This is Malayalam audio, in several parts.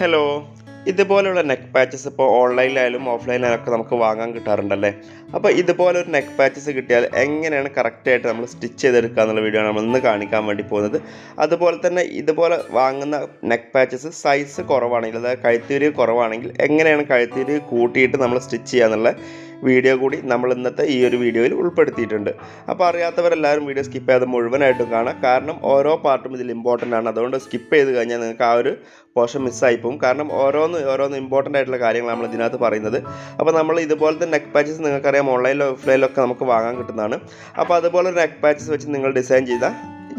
ഹലോ ഇതുപോലെയുള്ള നെക്ക് പാച്ചസ് ഇപ്പോൾ ഓൺലൈനിലായാലും ഓഫ്ലൈനിലായാലും നമുക്ക് വാങ്ങാൻ കിട്ടാറുണ്ടല്ലേ? അപ്പോൾ ഇതുപോലെ ഒരു നെക്ക് പാച്ചസ് കിട്ടിയാൽ എങ്ങനെയാണ് കറക്റ്റായിട്ട് നമ്മൾ സ്റ്റിച്ച് ചെയ്തെടുക്കുക എന്നുള്ള വീഡിയോ ആണ് നമ്മൾ ഇന്ന് കാണിക്കാൻ വേണ്ടി പോകുന്നത്. അതുപോലെ തന്നെ ഇതുപോലെ വാങ്ങുന്ന നെക്ക് പാച്ചസ് സൈസ് കുറവാണെങ്കിൽ അതായത് കഴുത്തിരി കുറവാണെങ്കിൽ എങ്ങനെയാണ് കഴുത്തിരി കൂട്ടിയിട്ട് നമ്മൾ സ്റ്റിച്ച് ചെയ്യുക എന്നുള്ള വീഡിയോ കൂടി നമ്മൾ ഇന്നത്തെ ഈ ഒരു വീഡിയോയിൽ ഉൾപ്പെടുത്തിയിട്ടുണ്ട്. അപ്പോൾ അറിയാത്തവരെല്ലാവരും വീഡിയോ സ്കിപ്പ് ചെയ്ത് മുഴുവനായിട്ടും കാണാം. കാരണം ഓരോ പാർട്ടും ഇതിൽ ഇമ്പോർട്ടന്റ് ആണ്. അതുകൊണ്ട് സ്കിപ്പ് ചെയ്ത് കഴിഞ്ഞാൽ നിങ്ങൾക്ക് ആ ഒരു പോർഷൻ മിസ്സായി പോകും. കാരണം ഓരോന്ന് ഓരോന്ന് ഇമ്പോർട്ടന്റ് ആയിട്ടുള്ള കാര്യങ്ങൾ നമ്മൾ ഇതിനകത്ത് പറയുന്നത്. അപ്പോൾ നമ്മൾ ഇതുപോലത്തെ നെക്ക് പാച്ചസ് നിങ്ങൾക്കറിയാം. ഓൺലൈനിലോ ഓഫ്ലൈനിലോ ഒക്കെ നമുക്ക് വാങ്ങാൻ കിട്ടുന്നതാണ്. അപ്പോൾ അതുപോലെ നെക്ക് പാച്ചസ് വെച്ച് നിങ്ങൾ ഡിസൈൻ ചെയ്ത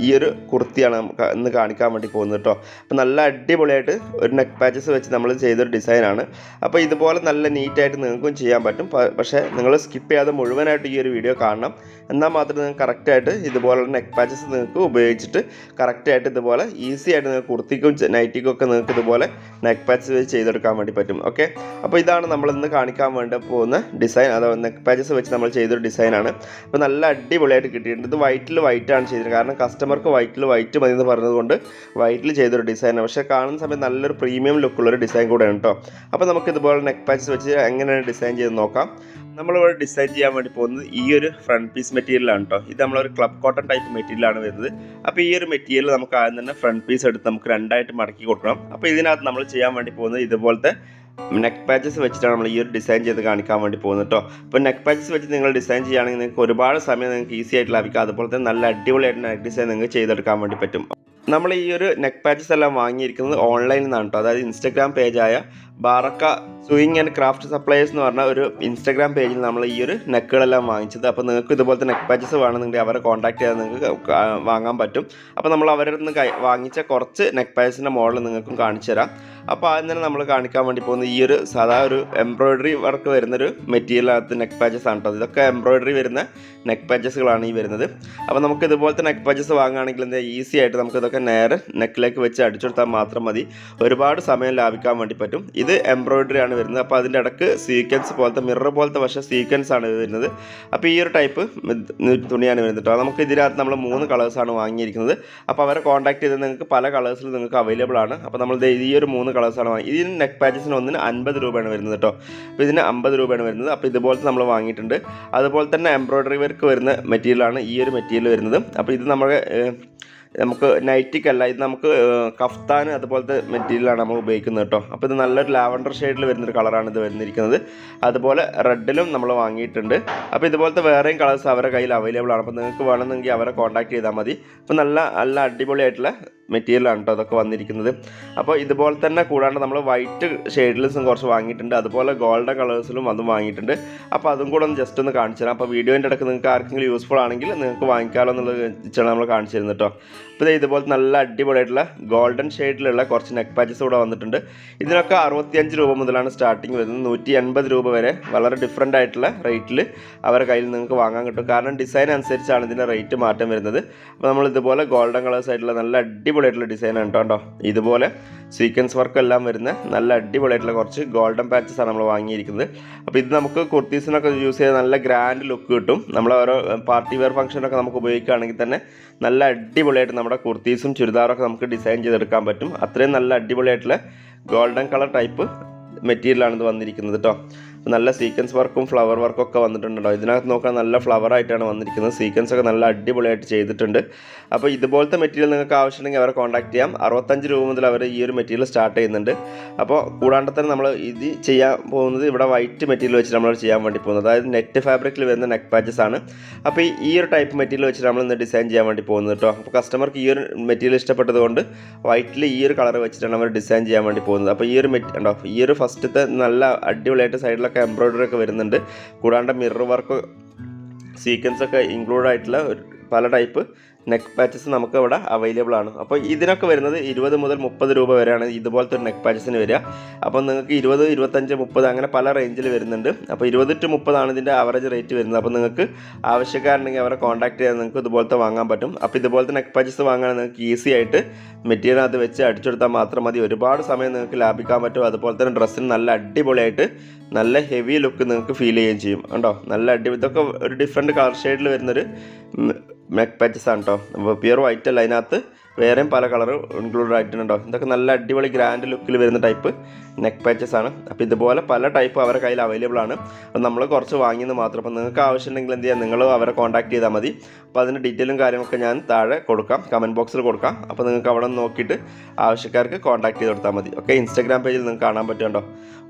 ഈ ഒരു കുർത്തിയാണ് ഇന്ന് കാണിക്കാൻ വേണ്ടി പോകുന്നത് കേട്ടോ അപ്പോൾ നല്ല അടിപൊളിയായിട്ട് ഒരു നെക്ക് പാച്ചസ് വെച്ച് നമ്മൾ ചെയ്തൊരു ഡിസൈനാണ് അപ്പോൾ ഇതുപോലെ നല്ല നീറ്റായിട്ട് നിങ്ങൾക്കും ചെയ്യാൻ പറ്റും. പക്ഷേ നിങ്ങൾ സ്കിപ്പ് ചെയ്യാതെ മുഴുവനായിട്ട് ഈ ഒരു വീഡിയോ കാണണം. എന്നാൽ മാത്രമേ നിങ്ങൾക്ക് കറക്റ്റായിട്ട് ഇതുപോലുള്ള നെക്ക് പാച്ചസ് നിങ്ങൾക്ക് ഉപയോഗിച്ചിട്ട് കറക്റ്റായിട്ട് ഇതുപോലെ ഈസി ആയിട്ട് നിങ്ങൾക്ക് കുർത്തിക്കും നൈറ്റിക്കും ഒക്കെ നിങ്ങൾക്ക് ഇതുപോലെ നെക്ക് പാച്ചസ് വെച്ച് ചെയ്തെടുക്കാൻ വേണ്ടി പറ്റും. ഓക്കെ അപ്പോൾ ഇതാണ് നമ്മൾ ഇന്ന് കാണിക്കാൻ വേണ്ടി പോകുന്ന ഡിസൈൻ അഥവാ നെക്ക് പാച്ചസ് വെച്ച് നമ്മൾ ചെയ്തൊരു ഡിസൈനാണ് അപ്പോൾ നല്ല അടിപൊളിയായിട്ട് കിട്ടിയിട്ടുണ്ട്. ഇത് വൈറ്റിൽ വൈറ്റാണ് ചെയ്തിരുന്നത്. കാരണം കസ്റ്റമർക്ക് വൈറ്റിൽ വൈറ്റ് മതി എന്ന് പറഞ്ഞതുകൊണ്ട് വൈറ്റിൽ ചെയ്തൊരു ഡിസൈനാണ് പക്ഷേ കാണുന്ന സമയത്ത് നല്ലൊരു പ്രീമിയം ലുക്കുള്ളൊരു ഡിസൈൻ കൂടെയാണ് കേട്ടോ അപ്പോൾ നമുക്ക് ഇതുപോലെ നെക്ക് പാച്ചസ് വെച്ച് എങ്ങനെയാണ് ഡിസൈൻ ചെയ്ത് നോക്കാം. നമ്മളിവിടെ ഡിസൈൻ ചെയ്യാൻ വേണ്ടി പോകുന്നത് ഈ ഒരു ഫ്രണ്ട് പീസ് മെറ്റീരിയലാണ് കേട്ടോ ഇത് നമ്മളൊരു ക്ലബ് കോട്ടൺ ടൈപ്പ് മെറ്റീരിയലാണ് വരുന്നത്. അപ്പോൾ ഈ ഒരു മെറ്റീരിയൽ നമുക്ക് ആദ്യം തന്നെ ഫ്രണ്ട് പീസ് എടുത്ത് നമുക്ക് രണ്ടായിട്ട് മടക്കി കൊടുക്കണം. അപ്പോൾ ഇതിനകത്ത് നമ്മൾ ചെയ്യാൻ വേണ്ടി പോകുന്നത് ഇതുപോലത്തെ നെക്ക് പാച്ചസ് വെച്ചിട്ടാണ് നമ്മൾ ഈ ഒരു ഡിസൈൻ ചെയ്ത് കാണിക്കാൻ വേണ്ടി പോകുന്നത് കേട്ടോ അപ്പോൾ നെക്ക് പാച്ചസ് വെച്ച് നിങ്ങൾ ഡിസൈൻ ചെയ്യുകയാണെങ്കിൽ നിങ്ങൾക്ക് ഒരുപാട് സമയം നിങ്ങൾക്ക് ഈസി ആയിട്ട് ലാഭിക്കാം. അതുപോലെ തന്നെ നല്ല അടിപൊളിയായിട്ട് നെക്ക് ഡിസൈൻ നിങ്ങൾക്ക് ചെയ്തെടുക്കാൻ വേണ്ടി പറ്റും. നമ്മൾ ഈ ഒരു നെക്ക് പാച്ചസ് എല്ലാം വാങ്ങിയിരിക്കുന്നത് ഓൺലൈനിൽ നിന്നാണ് കേട്ടോ അതായത് ഇൻസ്റ്റഗ്രാം പേജായ ബാറക്ക സ്വിങ് ആൻഡ് ക്രാഫ്റ്റ് സപ്ലൈസ് എന്ന് പറഞ്ഞ ഒരു ഇൻസ്റ്റാഗ്രാം പേജിൽ നമ്മൾ ഈ ഒരു നെക്കുകളെല്ലാം വാങ്ങിച്ചത്. അപ്പോൾ നിങ്ങൾക്ക് ഇതുപോലത്തെ നെക്ക് പാച്ചസ് വേണമെന്നുണ്ടെങ്കിൽ അവരെ കോൺടാക്ട് ചെയ്താൽ നിങ്ങൾക്ക് വാങ്ങാൻ പറ്റും. അപ്പോൾ നമ്മൾ അവരുടെ നിന്ന് വാങ്ങിച്ച കുറച്ച് നെക്ക് പാച്ചസിന്റെ മോഡൽ നിങ്ങൾക്കും കാണിച്ചു തരാം അപ്പോൾ ആദ്യം തന്നെ നമ്മൾ കാണിക്കാൻ വേണ്ടി പോകുന്ന ഈ ഒരു സാധാ ഒരു എംബ്രോയിഡറി വർക്ക് വരുന്നൊരു മെറ്റീരിയലകത്ത് നെക്ക് പാച്ചസ് ആണ് കേട്ടോ ഇതൊക്കെ എംബ്രോയിഡറി വരുന്ന നെക്ക് പാച്ചസുകളാണ് ഈ വരുന്നത്. അപ്പോൾ നമുക്ക് ഇതുപോലത്തെ നെക്ക് പാച്ചസ് വാങ്ങുകയാണെങ്കിൽ എന്താ ഈസി ആയിട്ട് നമുക്ക് ഇതൊക്കെ നേരെ നെക്കിലേക്ക് വെച്ച് അടിച്ചെടുത്താൽ മാത്രം മതി. ഒരുപാട് സമയം ലാഭിക്കാൻ വേണ്ടി പറ്റും. ഇത് എംബ്രോയിഡറി ആണ് വരുന്നത്. അപ്പോൾ അതിന്റെ ഇടയ്ക്ക് സീക്വൻസ് പോലത്തെ മിറർ പോലത്തെ പക്ഷേ സീക്വൻസ് ആണ് വരുന്നത്. അപ്പോൾ ഈ ഒരു ടൈപ്പ് തുണിയാണ് വരുന്നത് കേട്ടോ നമുക്ക് ഇതിനകത്ത് നമ്മൾ മൂന്ന് കളേഴ്സാണ് വാങ്ങിയിരിക്കുന്നത്. അപ്പോൾ അവരെ കോൺടാക്ട് ചെയ്ത് നിങ്ങൾക്ക് പല കളേഴ്സിൽ നിങ്ങൾക്ക് അവൈലബിൾ ആണ്. അപ്പോൾ നമ്മൾ ഈ ഒരു മൂന്ന് കളേഴ്സാണ് വാങ്ങി ഇതിന് നെക്ക് പാച്ചസിന് ഒന്നിന് അൻപത് രൂപയാണ് വരുന്നത് കേട്ടോ അപ്പോൾ ഇതിന് അമ്പത് രൂപയാണ് വരുന്നത്. അപ്പോൾ ഇതുപോലത്തെ നമ്മൾ വാങ്ങിയിട്ടുണ്ട്. അതുപോലെ തന്നെ എംബ്രോയിഡറി വർക്ക് വരുന്ന മെറ്റീരിയലാണ് ഈ ഒരു മെറ്റീരിയൽ വരുന്നത്. അപ്പോൾ ഇത് നമ്മുടെ നമുക്ക് നമുക്ക് നൈറ്റിക്കല്ല ഇത് നമുക്ക് കഫ്താൻ അതുപോലത്തെ മെറ്റീരിയലാണ് നമ്മൾ ഉപയോഗിക്കുന്നത് കേട്ടോ അപ്പോൾ ഇത് നല്ലൊരു ലാവണ്ടർ ഷെയ്ഡിൽ വരുന്നൊരു കളറാണ് ഇത് വരുന്നിരിക്കുന്നത് അതുപോലെ റെഡിലും നമ്മൾ വാങ്ങിയിട്ടുണ്ട്. അപ്പോൾ ഇതുപോലത്തെ വേറെയും കളേഴ്സ് അവരുടെ കയ്യിൽ അവൈലബിൾ ആണ്. അപ്പോൾ നിങ്ങൾക്ക് വേണമെന്നെങ്കിൽ അവരെ കോൺടാക്ട് ചെയ്താൽ മതി. അപ്പോൾ നല്ല നല്ല അടിപൊളിയായിട്ടുള്ള മെറ്റീരിയലാണ് കേട്ടോ അതൊക്കെ വന്നിരിക്കുന്നത്. അപ്പോൾ ഇതുപോലെ തന്നെ കൂടാണ്ട് നമ്മൾ വൈറ്റ് ഷെയ്ഡിലും കുറച്ച് വാങ്ങിയിട്ടുണ്ട്. അതുപോലെ ഗോൾഡൻ കളേഴ്സിലും അതും വാങ്ങിയിട്ടുണ്ട്. അപ്പോൾ അതും കൂടെ ഒന്ന് ജസ്റ്റ് ഒന്ന് കാണിച്ചു തരാം. അപ്പോൾ വീഡിയോന്റെ ഇടയ്ക്ക് നിങ്ങൾക്ക് ആർക്കെങ്കിലും യൂസ്ഫുൾ ആണെങ്കിൽ നിങ്ങൾക്ക് വാങ്ങിക്കാമല്ലോ എന്നുള്ളത് വെച്ചാണ് നമ്മൾ കാണിച്ചു തരുന്നത് കേട്ടോ അപ്പോൾ ഇതുപോലെ നല്ല അടിപൊളിയായിട്ടുള്ള ഗോൾഡൻ ഷെയ്ഡിലുള്ള കുറച്ച് നെക്ക് പാച്ചസ് കൂടെ വന്നിട്ടുണ്ട്. ഇതിനൊക്കെ അറുപത്തിയഞ്ച് രൂപ മുതലാണ് സ്റ്റാർട്ടിങ് വരുന്നത്. നൂറ്റി എൺപത് രൂപ വരെ വളരെ ഡിഫറെന്റ് ആയിട്ടുള്ള റേറ്റിൽ അവരുടെ കയ്യിൽ നിങ്ങൾക്ക് വാങ്ങാൻ കിട്ടും. കാരണം ഡിസൈൻ അനുസരിച്ചാണ് ഇതിന്റെ റേറ്റ് മാറ്റം വരുന്നത്. അപ്പോൾ നമ്മൾ ഇതുപോലെ ഗോൾഡൻ കളേഴ്സ് ആയിട്ടുള്ള നല്ല അടിപൊളിയായിട്ടുള്ള ഡിസൈൻ ആണ് കേട്ടോ. ഇതുപോലെ സീക്വൻസ് വർക്ക് എല്ലാം വരുന്ന നല്ല അടിപൊളിയായിട്ടുള്ള കുറച്ച് ഗോൾഡൻ പാച്ചസ് ആണ് നമ്മൾ വാങ്ങിയിരിക്കുന്നത്. അപ്പോൾ ഇത് നമുക്ക് കുർത്തീസിനൊക്കെ യൂസ് ചെയ്ത് നല്ല ഗ്രാൻഡ് ലുക്ക് കിട്ടും. നമ്മൾ ഓരോ പാർട്ടി വെയർ ഫംഗ്ഷനൊക്കെ നമുക്ക് ഉപയോഗിക്കുകയാണെങ്കിൽ തന്നെ നല്ല അടിപൊളിയായിട്ട് നമ്മുടെ കുർത്തീസും ചുരിദാറൊക്കെ നമുക്ക് ഡിസൈൻ ചെയ്തെടുക്കാൻ പറ്റും. അത്രയും നല്ല അടിപൊളിയായിട്ടുള്ള ഗോൾഡൻ കളർ ടൈപ്പ് മെറ്റീരിയലാണ് ഇത് വന്നിരിക്കുന്നത് കേട്ടോ നല്ല സീക്വൻസ് വർക്കും ഫ്ലവർ വർക്കും ഒക്കെ വന്നിട്ടുണ്ടോ ഇതിനകത്ത് നോക്കാൻ നല്ല ഫ്ലവർ ആയിട്ടാണ് വന്നിരിക്കുന്നത്. സീക്വൻസ് ഒക്കെ നല്ല അടിപൊളിയായിട്ട് ചെയ്തിട്ടുണ്ട്. അപ്പോൾ ഇതുപോലത്തെ മെറ്റീരിയൽ നിങ്ങൾക്ക് ആവശ്യമുണ്ടെങ്കിൽ അവരെ കോൺടാക്ട് ചെയ്യാം. അറുപത്തഞ്ച് രൂപ മുതൽ അവർ ഈ ഒരു മെറ്റീരിയൽ സ്റ്റാർട്ട് ചെയ്യുന്നുണ്ട്. അപ്പോൾ കൂടാണ്ട് തന്നെ നമ്മൾ ഇത് ചെയ്യാൻ പോകുന്നത് ഇവിടെ വൈറ്റ് മെറ്റീരിയൽ വെച്ച് നമ്മൾ ചെയ്യാൻ വേണ്ടി പോകുന്നത്. അതായത് നെറ്റ് ഫാബ്രിക്കിൽ വരുന്ന നെക്ക് പാച്ചസ് ആണ്. അപ്പോൾ ഈ- ഒരു ടൈപ്പ് മെറ്റീരിയൽ വെച്ച് നമ്മൾ ഇന്ന് ഡിസൈൻ ചെയ്യാൻ വേണ്ടി പോകുന്നത് കേട്ടോ. അപ്പോൾ കസ്റ്റമർക്ക് ഈ ഒരു മെറ്റീരിയൽ ഇഷ്ടപ്പെട്ടതുകൊണ്ട് വൈറ്റിൽ ഈ ഒരു കളർ വെച്ചിട്ടാണ് അവർ ഡിസൈൻ ചെയ്യാൻ വേണ്ടി പോകുന്നത്. അപ്പോൾ ഈ ഒരു മെറ്റ് ഉണ്ടോ? ഈ ഒരു ഫസ്റ്റത്തെ നല്ല അടിപൊളിയായിട്ട് സൈഡിലൊക്കെ എംബ്രോയിഡറി ഒക്കെ വരുന്നുണ്ട്. കൂടാണ്ട് മിറർ വർക്ക് സീക്വൻസ് ഒക്കെ ഇൻക്ലൂഡ് ആയിട്ടുള്ള പല ടൈപ്പ് നെക്ക് പാച്ചസ് നമുക്ക് ഇവിടെ അവൈലബിൾ ആണ്. അപ്പോൾ ഇതിനൊക്കെ വരുന്നത് ഇരുപത് മുതൽ മുപ്പത് രൂപ വരെയാണ് ഇതുപോലത്തെ ഒരു നെക്ക് പാച്ചസിന് വരിക. അപ്പോൾ നിങ്ങൾക്ക് ഇരുപത് ഇരുപത്തഞ്ച് മുപ്പത് അങ്ങനെ പല റേഞ്ചിൽ വരുന്നുണ്ട്. അപ്പോൾ ഇരുപത് ടു മുപ്പതാണ് ഇതിന്റെ ആവറേജ് റേറ്റ് വരുന്നത്. അപ്പോൾ നിങ്ങൾക്ക് ആവശ്യക്കാരുണ്ടെങ്കിൽ അവരെ കോൺടാക്ട് ചെയ്താൽ നിങ്ങൾക്ക് ഇതുപോലത്തെ വാങ്ങാൻ പറ്റും. അപ്പോൾ ഇതുപോലത്തെ നെക്ക് പാച്ചസ് വാങ്ങാൻ നിങ്ങൾക്ക് ഈസി ആയിട്ട് മെറ്റീരിയൽ അത് വെച്ച് അടിച്ചെടുത്താൽ മാത്രം മതി. ഒരുപാട് സമയം നിങ്ങൾക്ക് ലാഭിക്കാൻ പറ്റും. അതുപോലെ തന്നെ ഡ്രസ്സിന് നല്ല അടിപൊളിയായിട്ട് നല്ല ഹെവി ലുക്ക് നിങ്ങൾക്ക് ഫീൽ ചെയ്യുകയും ചെയ്യും. കണ്ടോ? നല്ല അടിപൊളി. ഇതൊക്കെ ഒരു ഡിഫറെന്റ് കളർ ഷെയ്ഡിൽ വരുന്നൊരു നെക്ക് പാച്ചസ് ആണ് കേട്ടോ അപ്പോൾ പ്യുർ വൈറ്റ് അല്ല. അതിനകത്ത് വേറെയും പല കളർ ഇൻക്ലൂഡഡ് ആയിട്ടുണ്ടോ ഇതൊക്കെ നല്ല അടിപൊളി ഗ്രാൻഡ് ലുക്കിൽ വരുന്ന ടൈപ്പ് നെക്ക് പാച്ചസ് ആണ്. അപ്പോൾ ഇതുപോലെ പല ടൈപ്പ് അവരുടെ കയ്യിൽ അവൈലബിൾ ആണ്. അപ്പോൾ നമ്മൾ കുറച്ച് വാങ്ങിയെന്ന് മാത്രം. അപ്പോൾ നിങ്ങൾക്ക് ആവശ്യമുണ്ടെങ്കിൽ എന്ത് ചെയ്യാം? നിങ്ങൾ അവരെ കോൺടാക്ട് ചെയ്താൽ മതി. അപ്പോൾ അതിന്റെ ഡീറ്റെയിലും കാര്യങ്ങളൊക്കെ ഞാൻ താഴെ കൊടുക്കാം. കമന്റ് ബോക്സിൽ കൊടുക്കാം. അപ്പോൾ നിങ്ങൾക്ക് അവിടെ നോക്കിയിട്ട് ആവശ്യക്കാർക്ക് കോൺടാക്ട് ചെയ്ത് കൊടുത്താൽ മതി. ഓക്കെ ഇൻസ്റ്റാഗ്രാം പേജിൽ നിങ്ങൾക്ക് കാണാൻ പറ്റുമോ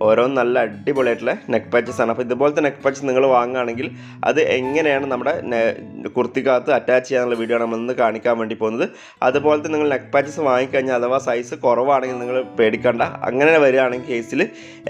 ഓരോ നല്ല അടിപൊളിയായിട്ടുള്ള നെക്ക് പാച്ചസ് ആണ്. അപ്പോൾ ഇതുപോലത്തെ നെക്ക് പാച്ചസ് നിങ്ങൾ വാങ്ങുകയാണെങ്കിൽ അത് എങ്ങനെയാണ് നമ്മുടെ കുർത്തിക്കകത്ത് അറ്റാച്ച് ചെയ്യാനുള്ള വീഡിയോ ആണ് നമ്മൾ ഇന്ന് കാണിക്കാൻ വേണ്ടി പോകുന്നത്. അതുപോലത്തെ നിങ്ങൾ നെക്ക് പാച്ചസ് വാങ്ങിക്കഴിഞ്ഞാൽ അഥവാ സൈസ് കുറവാണെങ്കിൽ നിങ്ങൾ പേടിക്കണ്ട. അങ്ങനെ വരികയാണെങ്കിൽ കേസിൽ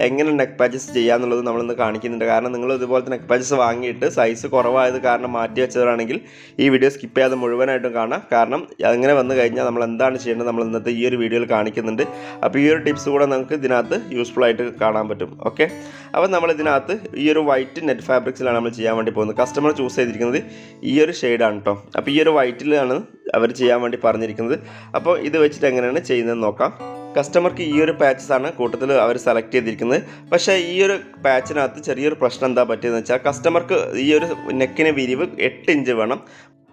എങ്ങനെ നെക്ക് പാച്ചസ് ചെയ്യാന്നുള്ളത് നമ്മളിന്ന് കാണിക്കുന്നുണ്ട്. കാരണം നിങ്ങൾ ഇതുപോലത്തെ നെക്ക് പാച്ചസ് വാങ്ങിയിട്ട് സൈസ് കുറവായത് കാരണം മാറ്റി വെച്ചവരാണെങ്കിൽ ഈ വീഡിയോ സ്കിപ്പ് ചെയ്യാതെ മുഴുവനായിട്ടും കാണാം. കാരണം അങ്ങനെ വന്നു കഴിഞ്ഞാൽ നമ്മൾ എന്താണ് ചെയ്യേണ്ടത് നമ്മൾ ഇന്നത്തെ ഈ ഒരു വീഡിയോയിൽ കാണിക്കുന്നുണ്ട്. അപ്പോൾ ഈ ഒരു ടിപ്സ് കൂടെ നമുക്ക് ഇതിനകത്ത് യൂസ്ഫുൾ ആയിട്ട് കാണാൻ പറ്റും. ഓക്കെ അപ്പോൾ നമ്മൾ ഇതിനകത്ത് ഈ ഒരു വൈറ്റ് നെറ്റ് ഫാബ്രിക്സിലാണ് നമ്മൾ ചെയ്യാൻ വേണ്ടി പോകുന്നത്. കസ്റ്റമർ ചൂസ് ചെയ്തിരിക്കുന്നത് ഈ ഒരു ഷെയ്ഡാണ് കേട്ടോ അപ്പോൾ ഈ ഒരു വൈറ്റിലാണ് അവർ ചെയ്യാൻ വേണ്ടി പറഞ്ഞിരിക്കുന്നത്. അപ്പോൾ ഇത് വെച്ചിട്ട് എങ്ങനെയാണ് ചെയ്യുന്നതെന്ന് നോക്കാം. കസ്റ്റമർക്ക് ഈ ഒരു പാച്ചസ് ആണ് കൂട്ടത്തിൽ അവർ സെലക്ട് ചെയ്തിരിക്കുന്നത്. പക്ഷേ ഈ ഒരു പാച്ചിനകത്ത് ചെറിയൊരു പ്രശ്നം എന്താ പറ്റിയെന്ന് വെച്ചാൽ കസ്റ്റമർക്ക് ഈ ഒരു നെക്കിന് വിരിവ് എട്ട് ഇഞ്ച് വേണം.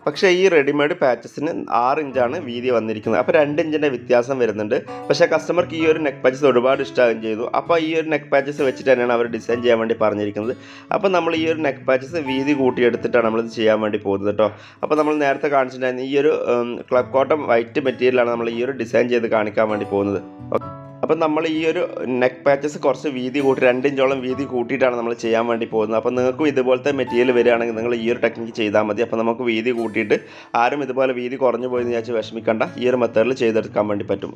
പക്ഷേ ഈ റെഡിമെയ്ഡ് പാച്ചസിന് ആറ് ഇഞ്ചാണ് വീതി വന്നിരിക്കുന്നത്. അപ്പോൾ രണ്ട് ഇഞ്ചിന്റെ വ്യത്യാസം വരുന്നുണ്ട്. പക്ഷേ കസ്റ്റമർക്ക് ഈ ഒരു നെക്ക് പാച്ചസ് ഒരുപാട് ഇഷ്ടമാകുകയും ചെയ്തു. അപ്പോൾ ഈ ഒരു നെക്ക് പാച്ചസ് വെച്ചിട്ട് തന്നെയാണ് അവർ ഡിസൈൻ ചെയ്യാൻ വേണ്ടി പറഞ്ഞിരിക്കുന്നത്. അപ്പോൾ നമ്മൾ ഈ ഒരു നെക്ക് പാച്ചസ് വീതി കൂട്ടിയെടുത്തിട്ടാണ് നമ്മളിത് ചെയ്യാൻ വേണ്ടി പോകുന്നത് കേട്ടോ. അപ്പോൾ നമ്മൾ നേരത്തെ കാണിച്ചിട്ടുണ്ടായിരുന്നു ഈ ഒരു ക്ലബ് കോട്ടം വൈറ്റ് മെറ്റീരിയലാണ് നമ്മൾ ഈ ഒരു ഡിസൈൻ ചെയ്ത് കാണിക്കാൻ വേണ്ടി പോകുന്നത്. അപ്പം നമ്മൾ ഈ ഒരു നെക്ക് പാച്ചസ് കുറച്ച് വീതി കൂട്ടി രണ്ട് ഇഞ്ചോളം വീതി കൂട്ടിയിട്ടാണ് നമ്മൾ ചെയ്യാൻ വേണ്ടി പോകുന്നത്. അപ്പോൾ നിങ്ങൾക്കും ഇതുപോലത്തെ മെറ്റീരിയൽ വരികയാണെങ്കിൽ നിങ്ങൾ ഈ ഒരു ടെക്നിക്ക് ചെയ്താൽ മതി. അപ്പോൾ നമുക്ക് വീതി കൂട്ടിയിട്ട് ആരും ഇതുപോലെ വീതി കുറഞ്ഞു പോയെന്ന് വിചാരിച്ച് വിഷമിക്കണ്ട. ഈ ഒരു മെത്തേഡിൽ ചെയ്തെടുക്കാൻ വേണ്ടി പറ്റും.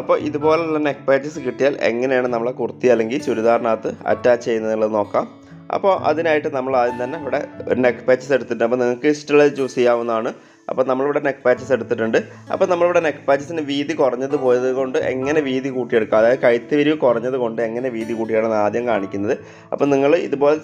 അപ്പോൾ ഇതുപോലുള്ള നെക്ക് പാച്ചസ് കിട്ടിയാൽ എങ്ങനെയാണ് നമ്മളെ കുർത്തി അല്ലെങ്കിൽ ചുരിദാറിനകത്ത് അറ്റാച്ച് ചെയ്യുന്നതെന്നുള്ളത് നോക്കാം. അപ്പോൾ അതിനായിട്ട് നമ്മൾ ആദ്യം തന്നെ ഇവിടെ ഒരു നെക്ക് പാച്ചസ് എടുത്തിട്ടുണ്ട്. അപ്പോൾ നിങ്ങൾക്ക് ഇഷ്ടമുള്ളത് ചൂസ് ചെയ്യാവുന്നതാണ്. അപ്പോൾ നമ്മളിവിടെ നെക്ക് പാച്ചസ് എടുത്തിട്ടുണ്ട്. അപ്പോൾ നമ്മളിവിടെ നെക്ക് പാച്ചസിന് വീതി കുറഞ്ഞത് പോയത് കൊണ്ട് എങ്ങനെ വീതി കൂട്ടിയെടുക്കാം? അതായത് കഴുത്ത് വിരിവ് കുറഞ്ഞത് കൊണ്ട് എങ്ങനെ വീതി കൂട്ടിയാണെന്ന് ആദ്യം കാണിക്കുന്നത്. അപ്പോൾ നിങ്ങൾ ഇതുപോലെ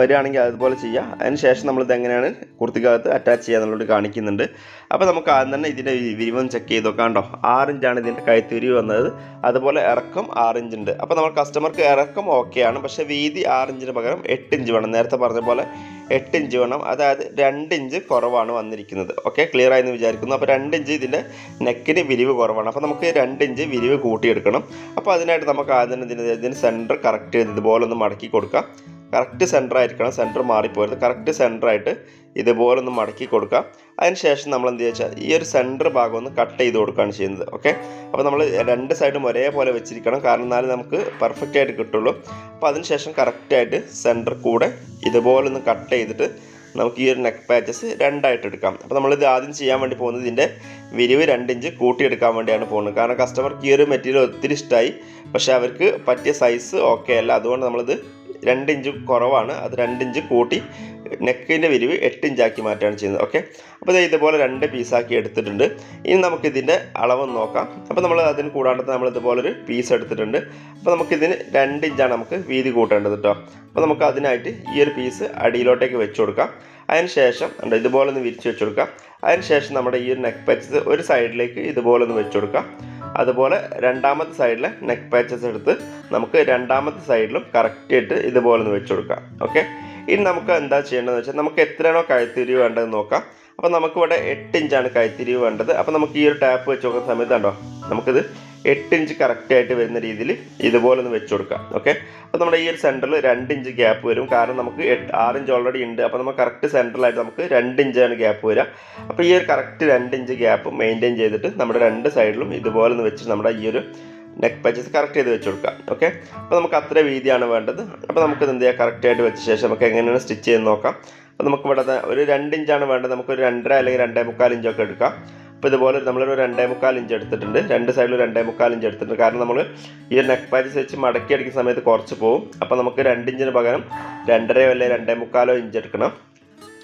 വരികയാണെങ്കിൽ അതുപോലെ ചെയ്യുക. അതിന് ശേഷം നമ്മളിത് എങ്ങനെയാണ് കുർത്തിക്കകത്ത് അറ്റാച്ച് ചെയ്യുക എന്നുള്ളത് കാണിക്കുന്നുണ്ട്. അപ്പോൾ നമുക്ക് ആദ്യം തന്നെ ഇതിന്റെ വിരിവം ചെക്ക് ചെയ്ത് നോക്കാം കണ്ടോ ആറിഞ്ചാണ് ഇതിന്റെ കഴുത്ത് വിരിവ് വന്നത്. അതുപോലെ ഇറക്കം ആറിഞ്ച് ഉണ്ട്. അപ്പോൾ നമ്മൾ കസ്റ്റമർക്ക് ഇറക്കം ഓക്കെയാണ് പക്ഷേ വീതി ആറിഞ്ചിന് പകരം എട്ട് ഇഞ്ച് വേണം. നേരത്തെ പറഞ്ഞ പോലെ എട്ട് ഇഞ്ച് വേണം. അതായത് രണ്ട് ഇഞ്ച് കുറവാണ് വന്നിരിക്കുന്നത്. ഓക്കെ ക്ലിയർ ആയെന്ന് വിചാരിക്കുന്നു. അപ്പോൾ രണ്ട് ഇഞ്ച് ഇതിന്റെ നെക്കിന് വിരിവ് കുറവാണ്. അപ്പോൾ നമുക്ക് രണ്ട് ഇഞ്ച് വിരിവ് കൂട്ടിയെടുക്കണം. അപ്പോൾ അതിനായിട്ട് നമുക്ക് ആദ്യം ഇതിന് ഇതിന് സെന്റർ കറക്റ്റ് ചെയ്ത് ഇതുപോലെ ഒന്ന് മടക്കി കൊടുക്കാം. കറക്റ്റ് സെന്റർ ആയിരിക്കണം സെന്റർ മാറിപ്പോരുത്. കറക്റ്റ് സെന്ററായിട്ട് ഇതുപോലെ ഒന്ന് മടക്കി കൊടുക്കാം. അതിന് ശേഷം നമ്മൾ എന്ത് വെച്ചാൽ ഈ ഒരു സെന്റർ ഭാഗം ഒന്ന് കട്ട് ചെയ്ത് കൊടുക്കുകയാണ് ചെയ്യുന്നത് ഓക്കെ അപ്പോൾ നമ്മൾ രണ്ട് സൈഡും ഒരേപോലെ വെച്ചിരിക്കണം. കാരണം എന്നാലും നമുക്ക് പെർഫെക്റ്റ് ആയിട്ട് കിട്ടുള്ളൂ. അപ്പോൾ അതിന് ശേഷം കറക്റ്റായിട്ട് സെന്റർ കൂടെ ഇതുപോലെ ഒന്ന് കട്ട് ചെയ്തിട്ട് നമുക്ക് ഈ ഒരു നെക്ക് പാച്ചസ് രണ്ടായിട്ട് എടുക്കാം. അപ്പോൾ നമ്മളിത് ആദ്യം ചെയ്യാൻ വേണ്ടി പോകുന്നത് ഇതിന്റെ വിരിവ് രണ്ട് ഇഞ്ച് കൂട്ടിയെടുക്കാൻ വേണ്ടിയാണ് പോകുന്നത്. കാരണം കസ്റ്റമർക്ക് ഈ ഒരു മെറ്റീരിയൽ ഒത്തിരി ഇഷ്ടമായി പക്ഷേ അവർക്ക് പറ്റിയ സൈസ് ഓക്കെ അല്ല. അതുകൊണ്ട് നമ്മളിത് രണ്ട് ഇഞ്ച് കുറവാണ്. അത് രണ്ട് ഇഞ്ച് കൂട്ടി നെക്കിന്റെ വിരിവ് എട്ട് ഇഞ്ചാക്കി മാറ്റുകയാണ് ചെയ്യുന്നത്. ഓക്കെ അപ്പോൾ ഇത് ഇതുപോലെ രണ്ട് പീസാക്കി എടുത്തിട്ടുണ്ട്. ഇനി നമുക്കിതിന്റെ അളവ് നോക്കാം. അപ്പോൾ നമ്മൾ അതിന് കൂടാണ്ട് നമ്മൾ ഇതുപോലൊരു പീസ് എടുത്തിട്ടുണ്ട്. അപ്പോൾ നമുക്കിതിന് രണ്ട് ഇഞ്ചാണ് നമുക്ക് വീതി കൂട്ടേണ്ടത് കേട്ടോ അപ്പോൾ നമുക്ക് അതിനായിട്ട് ഈ ഒരു പീസ് അടിയിലോട്ടേക്ക് വെച്ച് കൊടുക്കാം. അതിന് ശേഷം ഇതുപോലെ ഒന്ന് വിരിച്ച് വെച്ച് കൊടുക്കാം. അതിന് ശേഷം നമ്മുടെ ഈ ഒരു നെക്ക് പാച്ചസ് ഒരു സൈഡിലേക്ക് ഇതുപോലെ ഒന്ന് വെച്ച് കൊടുക്കാം. അതുപോലെ രണ്ടാമത്തെ സൈഡിലെ നെക്ക് പാച്ചസ് എടുത്ത് നമുക്ക് രണ്ടാമത്തെ സൈഡിലും കറക്റ്റ് ആയിട്ട് ഇതുപോലെ ഒന്ന് വെച്ച് കൊടുക്കാം. ഓക്കെ ഇനി നമുക്ക് എന്താ ചെയ്യേണ്ടതെന്ന് വെച്ചാൽ നമുക്ക് എത്രയാണോ കഴുത്തിരിവ് വേണ്ടതെന്ന് നോക്കാം. അപ്പോൾ നമുക്കിവിടെ എട്ട് ഇഞ്ചാണ് കഴുത്തിരിവ് വേണ്ടത്. അപ്പോൾ നമുക്ക് ഈ ഒരു ടാപ്പ് വെച്ച് നോക്കുന്ന സമയത്ത് കണ്ടോ? നമുക്കിത് എട്ട് ഇഞ്ച് കറക്റ്റ് ആയിട്ട് വരുന്ന രീതിയിൽ ഇതുപോലെ ഒന്ന് വെച്ച് കൊടുക്കാം ഓക്കെ അപ്പോൾ നമ്മുടെ ഈ ഒരു സെന്ററിൽ രണ്ട് ഇഞ്ച് ഗ്യാപ്പ് വരും. കാരണം നമുക്ക് എട്ട് ആറ് ഇഞ്ച് ഓൾറെഡി ഉണ്ട് അപ്പോൾ നമുക്ക് കറക്റ്റ് സെന്ററിലായിട്ട് നമുക്ക് രണ്ട് ഇഞ്ചാണ് ഗ്യാപ്പ് വരിക അപ്പോൾ ഈ ഒരു കറക്റ്റ് രണ്ട് ഇഞ്ച് ഗ്യാപ്പ് മെയിന്റെയിൻ ചെയ്തിട്ട് നമ്മുടെ രണ്ട് സൈഡിലും ഇതുപോലെ ഒന്ന് വെച്ച് നമ്മുടെ ഈ ഒരു നെക്ക് പാച്ചസ് കറക്റ്റ് ചെയ്ത് വെച്ച് കൊടുക്കാം ഓക്കെ അപ്പോൾ നമുക്ക് അത്ര വീതിയാണ് വേണ്ടത്. അപ്പോൾ നമുക്ക് എന്ത് ചെയ്യാം? കറക്റ്റായിട്ട് വെച്ച ശേഷം നമുക്ക് എങ്ങനെയാണ് സ്റ്റിച്ച് ചെയ്ത് നോക്കാം. അപ്പോൾ നമുക്ക് ഇവിടെ ഒരു രണ്ട് ഇഞ്ചാണ് വേണ്ടത് നമുക്കൊരു രണ്ടര അല്ലെങ്കിൽ രണ്ടേ മുക്കാൽ ഇഞ്ചൊക്കെ എടുക്കാം. അപ്പോൾ ഇതുപോലെ നമ്മളൊരു രണ്ടേ മുക്കാൽ ഇഞ്ച് എടുത്തിട്ടുണ്ട്. രണ്ട് സൈഡിൽ രണ്ടേ മുക്കാൽ ഇഞ്ച് എടുത്തിട്ടുണ്ട്. കാരണം നമ്മൾ ഈ ഒരു നെക്ക് പാരിസ് വെച്ച് മടക്കി അടിക്കുന്ന സമയത്ത് കുറച്ച് പോകും അപ്പോൾ നമുക്ക് രണ്ട് ഇഞ്ചിന് പകരം രണ്ടരയോ അല്ലെങ്കിൽ രണ്ടേ മുക്കാലോ ഇഞ്ച് എടുക്കണം.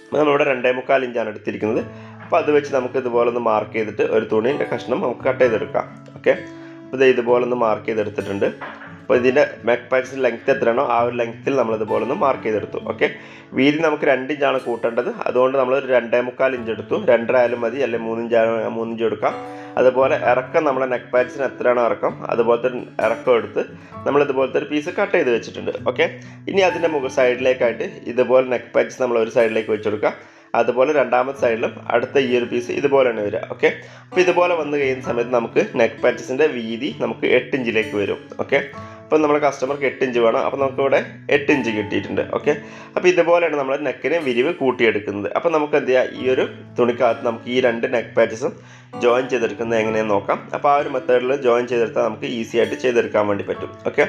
അപ്പോൾ നമ്മളിവിടെ രണ്ടേ മുക്കാൽ ഇഞ്ചാണ് എടുത്തിരിക്കുന്നത്. അപ്പോൾ അത് വെച്ച് നമുക്ക് ഇതുപോലെ ഒന്ന് മാർക്ക് ചെയ്തിട്ട് ഒരു തുണിന്റെ കഷ്ണം നമുക്ക് കട്ട് ചെയ്തെടുക്കാം. ഓക്കെ അപ്പോൾ ഇത് ഇതുപോലെ ഒന്ന് മാർക്ക് ചെയ്തെടുത്തിട്ടുണ്ട്. അപ്പോൾ ഇതിന്റെ ബാക്ക് പാക്സ് ലെങ്ത് എത്രയാണോ ആ ഒരു ലെങ്ത്തിൽ നമ്മൾ ഇതുപോലെ ഒന്ന് മാർക്ക് ചെയ്തെടുത്തു ഓക്കെ വീതി നമുക്ക് രണ്ട് ഇഞ്ചാണ് കൂട്ടേണ്ടത്. അതുകൊണ്ട് നമ്മൾ ഒരു രണ്ടേ മുക്കാൽ ഇഞ്ച് എടുത്തു. രണ്ടര ആയാലും മതി അല്ലെങ്കിൽ മൂന്നിഞ്ച് മൂന്നിഞ്ച് എടുക്കാം. അതുപോലെ ഇറക്കം നമ്മുടെ നെക്ക് പാക്സിന് എത്രയാണോ ഇറക്കം അതുപോലത്തെ ഇറക്കം എടുത്ത് നമ്മൾ ഇതുപോലത്തെ ഒരു പീസ് കട്ട് ചെയ്ത് വെച്ചിട്ടുണ്ട് ഓക്കെ ഇനി അതിന്റെ മുകൾ സൈഡിലേക്കായിട്ട് ഇതുപോലെ നെക്ക് പാക്സ് നമ്മൾ ഒരു സൈഡിലേക്ക് വെച്ച് കൊടുക്കാം അതുപോലെ രണ്ടാമത്തെ സൈഡിലും അടുത്ത ഈ ഒരു പീസ് ഇതുപോലെയാണ് വരിക ഓക്കെ അപ്പോൾ ഇതുപോലെ വന്നു കഴിയുന്ന സമയത്ത് നമുക്ക് നെക്ക് പാച്ചസിന്റെ വീതി നമുക്ക് എട്ട് ഇഞ്ചിലേക്ക് വരും ഓക്കെ അപ്പം നമ്മുടെ കസ്റ്റമർക്ക് എട്ട് ഇഞ്ച് വേണം. അപ്പോൾ നമുക്കിവിടെ എട്ട് ഇഞ്ച് കിട്ടിയിട്ടുണ്ട്. ഓക്കെ അപ്പോൾ ഇതുപോലെയാണ് നമ്മൾ നെക്കിനെ വിരിവ് കൂട്ടിയെടുക്കുന്നത്. അപ്പോൾ നമുക്ക് എന്ത് ചെയ്യാം? ഈ ഒരു തുണിക്കകത്ത് നമുക്ക് ഈ രണ്ട് നെക്ക് പാച്ചസും ജോയിൻ ചെയ്തെടുക്കുന്നത് എങ്ങനെയെന്ന് നോക്കാം. അപ്പോൾ ആ ഒരു മെത്തേഡിൽ ജോയിൻ ചെയ്തെടുത്താൽ നമുക്ക് ഈസി ആയിട്ട് ചെയ്തെടുക്കാൻ വേണ്ടി പറ്റും. ഓക്കെ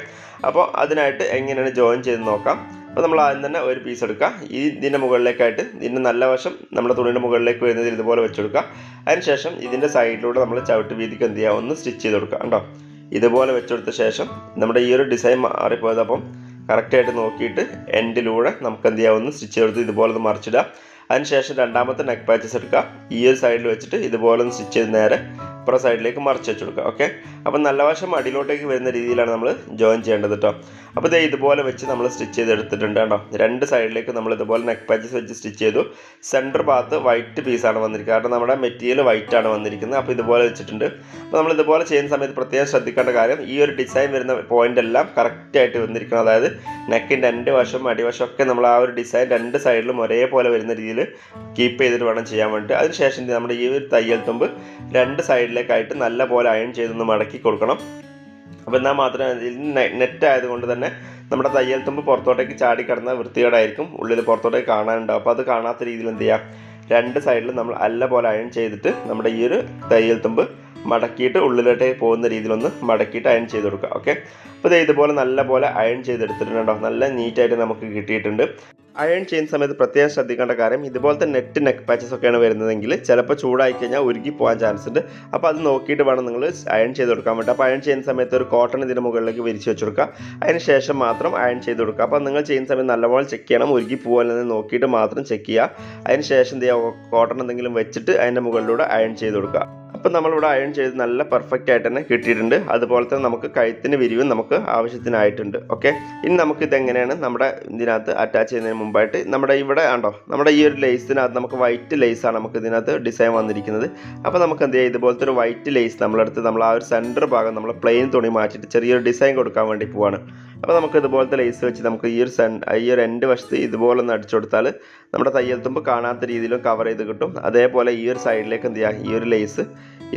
അപ്പോൾ അതിനായിട്ട് എങ്ങനെയാണ് ജോയിൻ ചെയ്ത് നോക്കാം. അപ്പോൾ നമ്മൾ ആദ്യം തന്നെ ഒരു പീസ് എടുക്കുക ഈ ഇതിന്റെ മുകളിലേക്കായിട്ട് ഇതിന്റെ നല്ല വശം നമ്മുടെ തുണിയുടെ മുകളിലേക്ക് വരുന്നതിൽ ഇതുപോലെ വെച്ചെടുക്കുക അതിനുശേഷം ഇതിന്റെ സൈഡിലൂടെ നമ്മൾ ചവിട്ട് വീതിക്ക് എന്ത് ചെയ്യുക ഒന്ന് സ്റ്റിച്ച് ചെയ്ത് കൊടുക്കുക കണ്ടോ? ഇതുപോലെ വെച്ചെടുത്ത ശേഷം നമ്മുടെ ഈ ഒരു ഡിസൈൻ മാറിപ്പോയത് അപ്പം കറക്റ്റായിട്ട് നോക്കിയിട്ട് എൻഡിലൂടെ നമുക്ക് എന്ത് ചെയ്യാം ഒന്ന് സ്റ്റിച്ച് ചെയ്തെടുത്ത് ഇതുപോലെ ഒന്ന് മറിച്ചിടാം. അതിനുശേഷം രണ്ടാമത്തെ നെക്ക് പാച്ചസ് എടുക്കുക ഈ ഒരു സൈഡിൽ വെച്ചിട്ട് ഇതുപോലെ ഒന്ന് സ്റ്റിച്ച് ചെയ്ത് നേരെ ഇപ്പുറം സൈഡിലേക്ക് മറിച്ച് വെച്ച് കൊടുക്കുക ഓക്കെ അപ്പം നല്ല വശം അടിയിലോട്ടേക്ക് വരുന്ന രീതിയിലാണ് നമ്മൾ ജോയിൻ ചെയ്യേണ്ടത് കേട്ടോ അപ്പോൾ ഇതേ ഇതുപോലെ വെച്ച് നമ്മൾ സ്റ്റിച്ച് ചെയ്ത് എടുത്തിട്ടുണ്ട് കേട്ടോ രണ്ട് സൈഡിലേക്ക് നമ്മൾ ഇതുപോലെ നെക്ക് പാച്ചസ് വെച്ച് സ്റ്റിച്ച് ചെയ്തു. സെന്റർ ഭാഗത്ത് വൈറ്റ് പീസാണ് വന്നിരിക്കുന്നത്. കാരണം നമ്മുടെ മെറ്റീരിയൽ വൈറ്റ് ആണ് വന്നിരിക്കുന്നത്. അപ്പോൾ ഇതുപോലെ വെച്ചിട്ടുണ്ട്. അപ്പോൾ നമ്മൾ ഇതുപോലെ ചെയ്യുന്ന സമയത്ത് പ്രത്യേകം ശ്രദ്ധിക്കേണ്ട കാര്യം ഈ ഒരു ഡിസൈൻ വരുന്ന പോയിന്റ് എല്ലാം കറക്റ്റായിട്ട് വന്നിരിക്കണം. അതായത് നെക്കിന്റെ രണ്ട് വശം അടിവശം ഒക്കെ നമ്മൾ ആ ഒരു ഡിസൈൻ രണ്ട് സൈഡിലും ഒരേപോലെ വരുന്ന രീതിയിൽ കീപ്പ് ചെയ്തിട്ട് വേണം ചെയ്യാൻ വേണ്ടിയിട്ട്. അതിനുശേഷം നമ്മുടെ ഈ ഒരു തയ്യൽ തുമ്പ് രണ്ട് സൈഡിലേക്കായിട്ട് നല്ല പോലെ അയൺ ചെയ്തൊന്ന് മടക്കി കൊടുക്കണം. അപ്പോൾ എന്നാൽ മാത്രമേ നെറ്റ് ആയതുകൊണ്ട് തന്നെ നമ്മുടെ തയ്യൽ തുമ്പ് പുറത്തോട്ടേക്ക് ചാടി കിടന്ന വൃത്തികേടായിരിക്കും. ഉള്ളിൽ പുറത്തോട്ടേക്ക് കാണാനുണ്ടാവും അപ്പോൾ അത് കാണാത്ത രീതിയിൽ എന്ത് ചെയ്യാം? രണ്ട് സൈഡിലും നമ്മൾ അല്ല പോലെ അയൺ ചെയ്തിട്ട് നമ്മുടെ ഈ ഒരു തയ്യൽ തുമ്പ് മടക്കിയിട്ട് ഉള്ളിലോട്ടേക്ക് പോകുന്ന രീതിയിലൊന്ന് മടക്കിയിട്ട് അയൺ ചെയ്ത് കൊടുക്കുക. ഓക്കെ അപ്പോൾ ഇത് ഇതുപോലെ നല്ല പോലെ അയൺ ചെയ്തെടുത്തിട്ടുണ്ടോ? നല്ല നീറ്റായിട്ട് നമുക്ക് കിട്ടിയിട്ടുണ്ട്. അയൺ ചെയ്യുന്ന സമയത്ത് പ്രത്യേകം ശ്രദ്ധിക്കേണ്ട കാര്യം ഇതുപോലത്തെ നെറ്റ് നെക്ക് പാച്ചസ് ഒക്കെയാണ് വരുന്നതെങ്കിൽ ചിലപ്പോൾ ചൂടായി കഴിഞ്ഞാൽ ഉരുകി പോകാൻ ചാൻസ് ഉണ്ട്. അപ്പോൾ അത് നോക്കിയിട്ട് വേണം നിങ്ങൾ അയൺ ചെയ്ത് കൊടുക്കാൻ വേണ്ടി. അപ്പോൾ അയൺ ചെയ്യുന്ന സമയത്ത് ഒരു കോട്ടൺ ഇതിന് മുകളിലേക്ക് വിരിച്ച് വെച്ച് കൊടുക്കുക. അതിന് ശേഷം മാത്രം അയൺ ചെയ്ത് കൊടുക്കുക. അപ്പോൾ നിങ്ങൾ ചെയ്യുന്ന സമയത്ത് നല്ലപോലെ ചെക്ക് ചെയ്യണം. ഉരുകി പോകാനെന്ന് നോക്കിയിട്ട് മാത്രം ചെക്ക് ചെയ്യുക. അതിന് ശേഷം എന്ത് ചെയ്യുക കോട്ടൺ എന്തെങ്കിലും വെച്ചിട്ട് അതിന്റെ മുകളിലൂടെ അയൺ ചെയ്ത് കൊടുക്കുക. അപ്പം നമ്മളിവിടെ അയൺ ചെയ്ത് നല്ല പെർഫെക്റ്റ് ആയിട്ട് തന്നെ കിട്ടിയിട്ടുണ്ട്. അതുപോലെ തന്നെ നമുക്ക് കഴുത്തിന് വിരിവും നമുക്ക് ആവശ്യത്തിനായിട്ടുണ്ട്. ഓക്കെ ഇനി നമുക്ക് ഇതെങ്ങനെയാണ് നമ്മുടെ ഇതിനകത്ത് അറ്റാച്ച് ചെയ്യുന്നതിന് മുമ്പായിട്ട് നമ്മുടെ ഇവിടെ ആണ്ടോ നമ്മുടെ ഈ ഒരു ലേസിനകത്ത് നമുക്ക് വൈറ്റ് ലേസാണ് നമുക്ക് ഇതിനകത്ത് ഡിസൈൻ വന്നിരിക്കുന്നത്. അപ്പോൾ നമുക്ക് എന്ത് ചെയ്യാം? ഇതുപോലത്തെ ഒരു വൈറ്റ് ലേസ് നമ്മളെടുത്ത് നമ്മൾ ആ ഒരു സെന്റർ ഭാഗം നമ്മൾ പ്ലെയിൻ തുണി മാറ്റിയിട്ട് ചെറിയൊരു ഡിസൈൻ കൊടുക്കാൻ വേണ്ടി പോവാണ്. അപ്പോൾ നമുക്ക് ഇതുപോലത്തെ ലേസ് വെച്ച് നമുക്ക് ഈ ഒരു സെൻ ഈ ഒരു എൻഡ് വശത്ത് ഇതുപോലെ ഒന്ന് അടിച്ചു കൊടുത്താൽ നമ്മുടെ തയ്യൽ തുമ്പ് കാണാത്ത രീതിയിലും കവർ ചെയ്ത് കിട്ടും. അതേപോലെ ഈ ഒരു സൈഡിലേക്ക് എന്ത് ചെയ്യുക ഈ ഒരു ലേസ്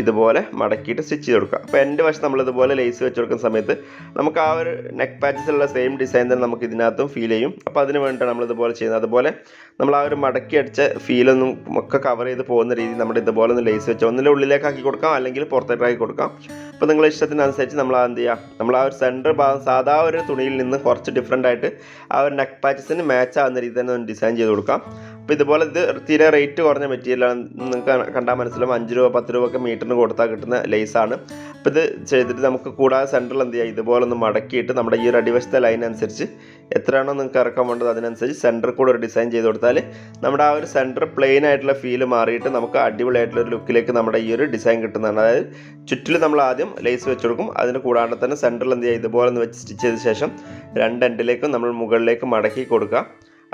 ഇതുപോലെ മടക്കിയിട്ട് സ്റ്റിച്ച് ചെയ്ത് കൊടുക്കുക. അപ്പോൾ എന്റെ വശം നമ്മൾ ഇതുപോലെ ലേസ് വെച്ച് കൊടുക്കുന്ന സമയത്ത് നമുക്ക് ആ ഒരു നെക്ക് പാച്ചസിലുള്ള സെയിം ഡിസൈൻ തന്നെ നമുക്ക് ഇതിനകത്തും ഫീൽ ചെയ്യും. അപ്പോൾ അതിന് നമ്മൾ ഇതുപോലെ ചെയ്യുന്നത്. അതുപോലെ നമ്മൾ ആ ഒരു മടക്കി അടിച്ച ഫീലൊന്നും ഒക്കെ കവർ ചെയ്ത് പോകുന്ന രീതി നമ്മൾ ഇതുപോലെ ഒന്ന് ലേസ് വെച്ച് ഒന്നിന്റെ ഉള്ളിലേക്ക് ആക്കി കൊടുക്കാം അല്ലെങ്കിൽ പുറത്തേക്കാക്കി കൊടുക്കാം. അപ്പോൾ നിങ്ങളുടെ ഇഷ്ടത്തിനനുസരിച്ച് നമ്മൾ എന്ത് ചെയ്യുക നമ്മൾ ആ ഒരു സെന്റർ ഭാഗം സാധാ ഒരു തുണിയിൽ നിന്ന് കുറച്ച് ഡിഫറെന്റ് ആയിട്ട് ആ ഒരു നെക്ക് പാച്ചസിന് മാച്ച് ആകുന്ന രീതി തന്നെ ഒന്ന് ഡിസൈൻ ചെയ്ത് കൊടുക്കാം. അപ്പോൾ ഇതുപോലെ ഇത് തീരെ റേറ്റ് കുറഞ്ഞ മെറ്റീരിയലാണ് നിങ്ങൾക്ക് കണ്ടാൽ മനസ്സിലാവും. അഞ്ച് രൂപ പത്ത് രൂപ ഒക്കെ മീറ്ററിന് കൊടുത്താൽ കിട്ടുന്ന ലേസാണ് അപ്പോൾ ഇത് ചെയ്തിട്ട് നമുക്ക് കൂടാതെ സെന്ററിൽ എന്ത് ചെയ്യുക ഇതുപോലെ ഒന്ന് മടക്കിയിട്ട് നമ്മുടെ ഈ ഒരു അടിവശത്തെ ലൈൻ അനുസരിച്ച് എത്രയാണോ നിങ്ങൾക്ക് ഇറക്കാൻ വേണ്ടത് അതിനനുസരിച്ച് സെന്റർ കൂടെ ഒരു ഡിസൈൻ ചെയ്ത് കൊടുത്താൽ നമ്മുടെ ആ ഒരു സെന്റർ പ്ലെയിൻ ആയിട്ടുള്ള ഫീൽ മാറിയിട്ട് നമുക്ക് അടിപൊളിയായിട്ടുള്ള ഒരു ലുക്കിലേക്ക് നമ്മുടെ ഈ ഒരു ഡിസൈൻ കിട്ടുന്നതാണ്. അതായത് ചുറ്റിൽ നമ്മൾ ആദ്യം ലേസ് വെച്ച് കൊടുക്കും. അതിന് കൂടാണ്ട് തന്നെ സെന്ററിൽ എന്ത് ചെയ്യുക ഇതുപോലെ ഒന്ന് വെച്ച് സ്റ്റിച്ച് ചെയ്ത ശേഷം രണ്ട് എൻഡിലേക്കും നമ്മൾ മുകളിലേക്ക് മടക്കി കൊടുക്കുക.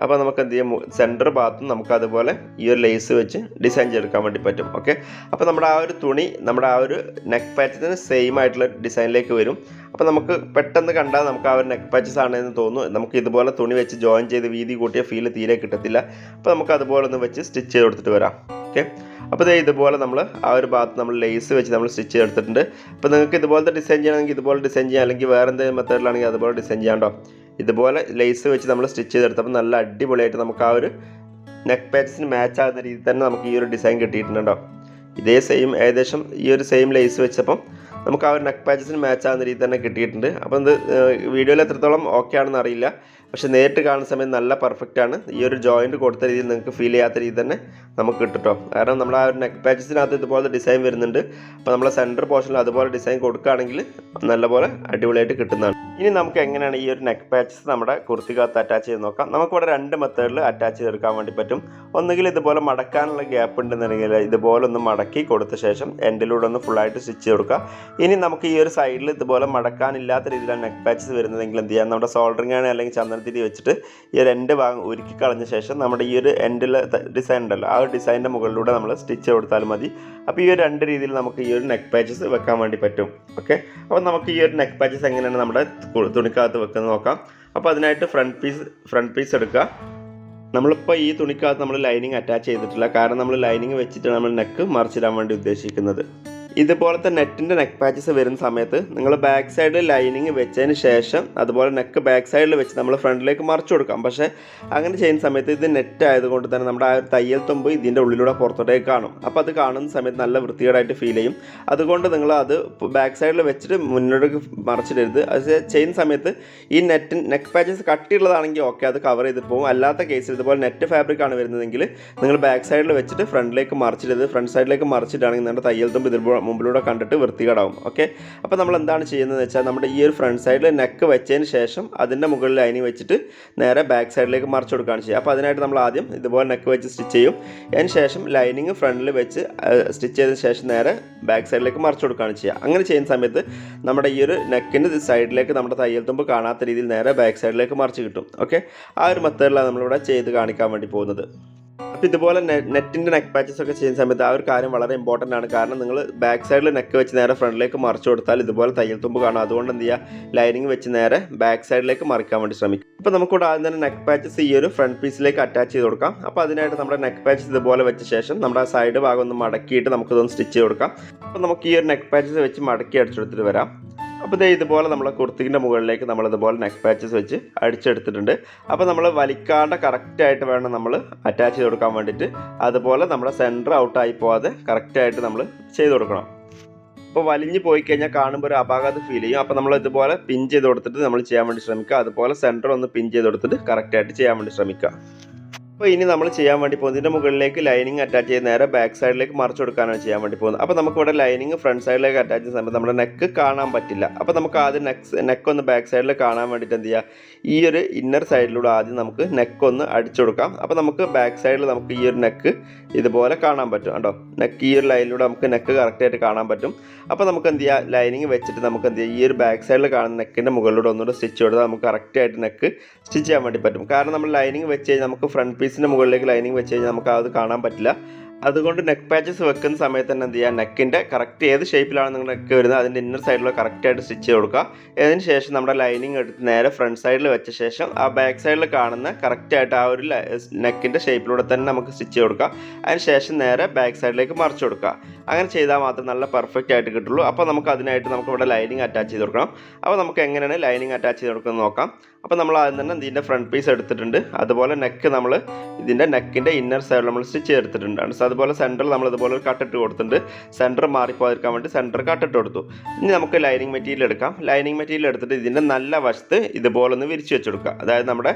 അപ്പോൾ നമുക്ക് എന്ത് ചെയ്യാം സെന്റർ ഭാഗത്തും നമുക്ക് അതുപോലെ ഈ ഒരു ലേസ് വെച്ച് ഡിസൈൻ ചെയ്തെടുക്കാൻ വേണ്ടി പറ്റും. ഓക്കെ അപ്പോൾ നമ്മുടെ ആ ഒരു തുണി നമ്മുടെ ആ ഒരു നെക്ക് പാച്ചസിന് സെയിം ആയിട്ടുള്ള ഡിസൈനിലേക്ക് വരും. അപ്പോൾ നമുക്ക് പെട്ടെന്ന് കണ്ടാൽ നമുക്ക് ആ ഒരു നെക്ക് പാച്ചസ് ആണെന്ന് തോന്നുന്നു നമുക്ക് ഇതുപോലെ തുണി വെച്ച് ജോയിൻ ചെയ്ത് വീതി കൂട്ടിയ ഫീൽ തീരെ കിട്ടത്തില്ല. അപ്പോൾ നമുക്ക് അതുപോലെ ഒന്ന് വെച്ച് സ്റ്റിച്ച് ചെയ്ത് കൊടുത്തിട്ട് വരാം. ഓക്കെ അപ്പോൾ ഇതേ ഇതുപോലെ നമ്മൾ ആ ഒരു ഭാഗത്ത് നമ്മൾ ലേസ് വെച്ച് നമ്മൾ സ്റ്റിച്ച് ചെയ്തെടുത്തിട്ടുണ്ട് അപ്പോൾ നിങ്ങൾക്ക് ഇതുപോലത്തെ ഡിസൈൻ ചെയ്യണമെങ്കിൽ ഇതുപോലെ ഡിസൈൻ ചെയ്യാം. അല്ലെങ്കിൽ വേറെ എന്തെങ്കിലും മെത്തേഡിലാണെങ്കിൽ അതുപോലെ ഡിസൈൻ ചെയ്യാണ്ടോ ഇതുപോലെ ലേസ് വെച്ച് നമ്മൾ സ്റ്റിച്ച് ചെയ്തെടുത്തപ്പോൾ നല്ല അടിപൊളിയായിട്ട് നമുക്ക് ആ ഒരു നെക്ക് പാച്ചസിന് മാച്ച് ആകുന്ന രീതിയിൽ തന്നെ നമുക്ക് ഈ ഒരു ഡിസൈൻ കിട്ടിയിട്ടുണ്ടോ? ഇതേ സെയിം ഏകദേശം ഈ ഒരു സെയിം ലേസ് വെച്ചപ്പം നമുക്ക് ആ ഒരു നെക്ക് പാച്ചസിന് മാച്ച് ആകുന്ന രീതി തന്നെ കിട്ടിയിട്ടുണ്ട്. അപ്പോൾ ഇത് വീഡിയോയിൽ എത്രത്തോളം ഓക്കെ ആണെന്ന് അറിയില്ല. പക്ഷെ നേരിട്ട് കാണുന്ന സമയം നല്ല പെർഫെക്റ്റ് ആണ്. ഈ ഒരു ജോയിന്റ് കൊടുത്ത രീതിയിൽ നിങ്ങൾക്ക് ഫീൽ ചെയ്യാത്ത രീതി തന്നെ നമുക്ക് കിട്ടും കാരണം നമ്മൾ ആ ഒരു നെക്ക് പാച്ചസിനകത്ത് ഇതുപോലെ ഡിസൈൻ വരുന്നുണ്ട്. അപ്പോൾ നമ്മളെ സെന്റർ പോർഷനിൽ അതുപോലെ ഡിസൈൻ കൊടുക്കുകയാണെങ്കിൽ നല്ലപോലെ അടിപൊളിയായിട്ട് കിട്ടുന്നതാണ്. ഇനി നമുക്ക് എങ്ങനെയാണ് ഈ ഒരു നെക്ക് പാച്ചസ് നമ്മുടെ കുർത്തിക്കകത്ത് അറ്റാച്ച് ചെയ്ത് നോക്കാം. നമുക്കിവിടെ രണ്ട് മെത്തേഡിൽ അറ്റാച്ച് ചെയ്തെടുക്കാൻ വേണ്ടി പറ്റും. ഒന്നുകിൽ ഇതുപോലെ മടക്കാനുള്ള ഗ്യാപ്പ് ഉണ്ടെന്നുണ്ടെങ്കിൽ ഇതുപോലെ ഒന്ന് മടക്കി കൊടുത്ത ശേഷം എൻഡിലൂടെ ഒന്ന് ഫുള്ളായിട്ട് സ്റ്റിച്ച് ചെയ്ത് കൊടുക്കുക ഇനി നമുക്ക് ഈ ഒരു സൈഡിൽ ഇതുപോലെ മടക്കാനില്ലാത്ത രീതിയിലാണ് നെക്ക് പാച്ചസ് വരുന്നതെങ്കിൽ എന്ത് ചെയ്യാം? നമ്മുടെ സോൾഡറിംഗ് ആണ് അല്ലെങ്കിൽ ചന്ദനത്തിരി വെച്ചിട്ട് ഈ ഒരു എൻഡ് ഭാഗം ഒരുക്കി കളഞ്ഞ ശേഷം നമ്മുടെ ഈ ഒരു എൻഡിലെ ഡിസൈൻ ഉണ്ടല്ലോ ആ ഒരു ഡിസൈനിന്റെ മുകളിലൂടെ നമ്മൾ സ്റ്റിച്ച് കൊടുത്താൽ മതി. അപ്പോൾ ഈ ഒരു രണ്ട് രീതിയിൽ നമുക്ക് ഈ ഒരു നെക്ക് പാച്ചസ് വെക്കാൻ വേണ്ടി പറ്റും. ഓക്കെ അപ്പോൾ നമുക്ക് ഈ ഒരു നെക്ക് പാച്ചസ് എങ്ങനെയാണ് നമ്മുടെ തുണിക്കകത്ത് വെക്കുന്നത് നോക്കാം. അപ്പോൾ അതിനായിട്ട് ഫ്രണ്ട് പീസ് ഫ്രണ്ട് പീസ് എടുക്കുക. നമ്മളിപ്പോൾ ഈ തുണിക്കകത്ത് നമ്മൾ ലൈനിങ് അറ്റാച്ച് ചെയ്തിട്ടില്ല. കാരണം നമ്മൾ ലൈനിങ് വെച്ചിട്ട് നമ്മൾ നെക്ക് മറിച്ചിടാൻ വേണ്ടി ഉദ്ദേശിക്കുന്നത്. ഇതുപോലത്തെ നെറ്റിന്റെ നെക്ക് പാച്ചസ് വരുന്ന സമയത്ത് നിങ്ങൾ ബാക്ക് സൈഡിൽ ലൈനിങ് വെച്ചതിന് ശേഷം അതുപോലെ നെക്ക് ബാക്ക് സൈഡിൽ വെച്ച് നമ്മൾ ഫ്രണ്ടിലേക്ക് മറിച്ച് കൊടുക്കാം. പക്ഷേ അങ്ങനെ ചെയ്യുന്ന സമയത്ത് ഇത് നെറ്റ് ആയതുകൊണ്ട് തന്നെ നമ്മുടെ ആ ഒരു തയ്യൽ തുമ്പ് ഇതിന്റെ ഉള്ളിലൂടെ പുറത്തോട്ടേക്ക് കാണും. അപ്പോൾ അത് കാണുന്ന സമയത്ത് നല്ല വൃത്തികേടായിട്ട് ഫീൽ ചെയ്യും. അതുകൊണ്ട് നിങ്ങൾ അത് ബാക്ക് സൈഡിൽ വെച്ചിട്ട് മുന്നോട്ട് മറിച്ചിടരുത്. അത് ചെയ്യുന്ന സമയത്ത് ഈ നെറ്റ് നെക്ക് പാച്ചസ് കട്ടിയുള്ളതാണെങ്കിൽ ഓക്കെ അത് കവർ ചെയ്തിട്ട് പോകും. അല്ലാത്ത കേസിൽ ഇതുപോലെ നെറ്റ് ഫാബ്രിക് ആണ് വരുന്നതെങ്കിൽ നിങ്ങൾ ബാക്ക് സൈഡിൽ വെച്ചിട്ട് ഫ്രണ്ടിലേക്ക് മറിച്ചിടരുത്. ഫ്രണ്ട് സൈഡിലേക്ക് മറിച്ചിട്ടാണെങ്കിൽ നിങ്ങളുടെ തയ്യൽ തുമ്പ് ഇതിൽ മുമ്പിലൂടെ കണ്ടിട്ട് വൃത്തികേടാവും ഓക്കെ അപ്പോൾ നമ്മൾ എന്താണ് ചെയ്യുന്നത് വെച്ചാൽ നമ്മുടെ ഈ ഒരു ഫ്രണ്ട് സൈഡിൽ നെക്ക് വെച്ചതിന് ശേഷം അതിന്റെ മുകളിൽ ലൈനിങ് വെച്ചിട്ട് നേരെ ബാക്ക് സൈഡിലേക്ക് മറിച്ച് കൊടുക്കുകയാണ് ചെയ്യുക. അപ്പോൾ അതിനായിട്ട് നമ്മൾ ആദ്യം ഇതുപോലെ നെക്ക് വെച്ച് സ്റ്റിച്ച് ചെയ്യും. അതിന് ശേഷം ലൈനിങ് ഫ്രണ്ടിൽ വെച്ച് സ്റ്റിച്ച് ചെയ്തതിന് ശേഷം നേരെ ബാക്ക് സൈഡിലേക്ക് മറിച്ച് കൊടുക്കുകയാണ് ചെയ്യുക. അങ്ങനെ ചെയ്യുന്ന സമയത്ത് നമ്മുടെ ഈ ഒരു നെക്കിന്റെ സൈഡിലേക്ക് നമ്മുടെ തയ്യൽ തുമ്പ് കാണാത്ത രീതിയിൽ നേരെ ബാക്ക് സൈഡിലേക്ക് മറിച്ച് കിട്ടും ഓക്കെ ആ ഒരു മെത്തേഡിലാണ് നമ്മളിവിടെ ചെയ്ത് കാണിക്കാൻ വേണ്ടി പോകുന്നത്. അപ്പോൾ ഇതുപോലെ നെറ്റിന്റെ നെക്ക് പാച്ചസ് ഒക്കെ ചെയ്യുന്ന സമയത്ത് ആ ഒരു കാര്യം വളരെ ഇമ്പോർട്ടന്റ് ആണ്. കാരണം നിങ്ങൾ ബാക്ക് സൈഡിൽ നെക്ക് വെച്ച് നേരെ ഫ്രണ്ടിലേക്ക് മറിച്ച് കൊടുത്താൽ ഇതുപോലെ തയ്യൽ തുമ്പ് കാണും. അതുകൊണ്ട് എന്ത് ചെയ്യുക ലൈനിങ് വെച്ച് നേരെ ബാക്ക് സൈഡിലേക്ക് മറിക്കാൻ വേണ്ടി ശ്രമിക്കും. അപ്പോൾ നമുക്കിവിടെ ആദ്യം തന്നെ നെക്ക് പാച്ചസ് ഈ ഒരു ഫ്രണ്ട് പീസിലേക്ക് അറ്റാച്ച് ചെയ്ത് കൊടുക്കാം. അപ്പോൾ അതിനായിട്ട് നമ്മുടെ നെക്ക് പാച്ചസ് ഇതുപോലെ വെച്ച ശേഷം നമ്മുടെ സൈഡ് ഭാഗം ഒന്ന് മടക്കിയിട്ട് നമുക്കിതൊന്ന് സ്റ്റിച്ച് ചെയ്ത് കൊടുക്കാം. അപ്പോൾ നമുക്ക് ഈ ഒരു നെക്ക് പാച്ചസ് വെച്ച് മടക്കി അടിച്ചെടുത്തിട്ട് വരാം. അപ്പോൾ ദേ ഇതുപോലെ നമ്മൾ കുർത്തിന്റെ മുകളിലേക്ക് നമ്മൾ ഇതുപോലെ നെക്ക് പാച്ചസ് വെച്ച് അടിച്ചെടുത്തിട്ടുണ്ട്. അപ്പോൾ നമ്മൾ വലിക്കാണ്ട് കറക്റ്റായിട്ട് വേണം നമ്മൾ അറ്റാച്ച് ചെയ്ത് കൊടുക്കാൻ വേണ്ടിയിട്ട്. അതുപോലെ നമ്മുടെ സെന്റർ ഔട്ടായി പോവാതെ കറക്റ്റായിട്ട് നമ്മൾ ചെയ്ത് കൊടുക്കണം. അപ്പോൾ വലിഞ്ഞ് പോയി കഴിഞ്ഞാൽ കാണുമ്പോൾ ഒരു അപാകത ഫീൽ ചെയ്യും. അപ്പോൾ നമ്മൾ ഇതുപോലെ പിൻ ചെയ്ത് കൊടുത്തിട്ട് നമ്മൾ ചെയ്യാൻ വേണ്ടി ശ്രമിക്കുക. അതുപോലെ സെന്റർ ഒന്ന് പിൻ ചെയ്ത് കൊടുത്തിട്ട് കറക്റ്റായിട്ട് ചെയ്യാൻ വേണ്ടി ശ്രമിക്കുക. അപ്പോൾ ഇനി നമ്മൾ ചെയ്യാൻ വേണ്ടി പോകുന്നത് ഇതിന്റെ മുകളിലേക്ക് ലൈനിങ് അറ്റാച്ച് ചെയ്ത് നേരെ ബാക്ക് സൈഡിലേക്ക് മറിച്ച് കൊടുക്കാനാണ് ചെയ്യാൻ വേണ്ടി പോകുന്നത്. അപ്പോൾ നമുക്ക് ഇവിടെ ലൈനിങ് ഫ്രണ്ട് സൈഡിലേക്ക് അറ്റാച്ച് ചെയ്യുന്ന സമയത്ത് നമ്മുടെ നെക്ക് കാണാൻ പറ്റില്ല. അപ്പോൾ നമുക്ക് ആദ്യം നെക്ക് നെക്ക് ഒന്ന് ബാക്ക് സൈഡിൽ കാണാൻ വേണ്ടിയിട്ട് എന്ത് ചെയ്യുക ഈ ഒരു ഇന്നർ സൈഡിലൂടെ ആദ്യം നമുക്ക് നെക്ക് ഒന്ന് അടിച്ചു കൊടുക്കാം. അപ്പോൾ നമുക്ക് ബാക്ക് സൈഡിൽ നമുക്ക് ഈ ഒരു നെക്ക് ഇതുപോലെ കാണാൻ പറ്റും കേട്ടോ. നെക്ക് ഈ ഒരു ലൈനിലൂടെ നമുക്ക് നെക്ക് കറക്റ്റായിട്ട് കാണാൻ പറ്റും. അപ്പോൾ നമുക്ക് എന്ത് ചെയ്യുക ലൈനിങ് വെച്ചിട്ട് നമുക്ക് എന്ത് ചെയ്യുക ഈ ഒരു ബാക്ക് സൈഡിൽ കാണുന്ന നെക്കിന്റെ മുകളിലൂടെ ഒന്നുകൂടെ സ്റ്റിച്ച് കൊടുത്താൽ നമുക്ക് കറക്റ്റായിട്ട് നെക്ക് സ്റ്റിച്ച് ചെയ്യാൻ വേണ്ടി പറ്റും. കാരണം നമ്മൾ ലൈനിങ് വെച്ച് കഴിഞ്ഞാൽ നമുക്ക് ഫ്രണ്ട് പീസിന്റെ മുകളിലേക്ക് ലൈനിങ് വെച്ച് കഴിഞ്ഞാൽ നമുക്ക് അത് കാണാൻ പറ്റില്ല. അതുകൊണ്ട് നെക്ക് പാച്ചസ് വെക്കുന്ന സമയത്ത് തന്നെ എന്ത് ചെയ്യുക നെക്കിന്റെ കറക്റ്റ് ഏത് ഷേപ്പിലാണ് നിങ്ങൾ നെക്ക് വരുന്നത് അതിന്റെ ഇന്നർ സൈഡിൽ കറക്റ്റായിട്ട് സ്റ്റിച്ച് കൊടുക്കുക. അതിന് ശേഷം നമ്മുടെ ലൈനിങ് എടുത്ത് നേരെ ഫ്രണ്ട് സൈഡിൽ വെച്ച ശേഷം ആ ബാക്ക് സൈഡിൽ കാണുന്ന കറക്റ്റായിട്ട് ആ ഒരു നെക്കിന്റെ ഷേപ്പിലൂടെ തന്നെ നമുക്ക് സ്റ്റിച്ച് കൊടുക്കുക. അതിന് ശേഷം നേരെ ബാക്ക് സൈഡിലേക്ക് മറിച്ച് കൊടുക്കുക. അങ്ങനെ ചെയ്താൽ മാത്രം നല്ല പെർഫെക്റ്റ് ആയിട്ട് കിട്ടുള്ളൂ. അപ്പോൾ നമുക്ക് അതിനായിട്ട് നമുക്ക് ഇവിടെ ലൈനിങ് അറ്റാച്ച് ചെയ്ത് കൊടുക്കണം. അപ്പോൾ നമുക്ക് എങ്ങനെയാണ് ലൈനിങ് അറ്റാച്ച് ചെയ്ത് കൊടുക്കുന്നത് നോക്കാം. അപ്പോൾ നമ്മൾ ആദ്യം തന്നെ ഇതിന്റെ ഫ്രണ്ട് പീസ് എടുത്തിട്ടുണ്ട്. അതുപോലെ നെക്ക് നമ്മൾ ഇതിന്റെ നെക്കിന്റെ ഇന്നർ സൈഡിൽ നമ്മൾ സ്റ്റിച്ച് ആണ്. അതുപോലെ സെന്ററിൽ നമ്മൾ ഇതുപോലെ ഒരു കട്ടിട്ട് കൊടുത്തിട്ടുണ്ട്. സെന്റർ മാറിപ്പോയിരിക്കാൻ വേണ്ടി സെന്റർ കട്ടിട്ട് കൊടുത്തു. ഇനി നമുക്ക് ലൈനിങ് മെറ്റീരിയൽ എടുക്കാം. ലൈനിങ് മെറ്റീരിയൽ എടുത്തിട്ട് ഇതിന്റെ നല്ല വശത്ത് ഇതുപോലെ ഒന്ന് വിരിച്ച് വെച്ചെടുക്കുക. അതായത് നമ്മുടെ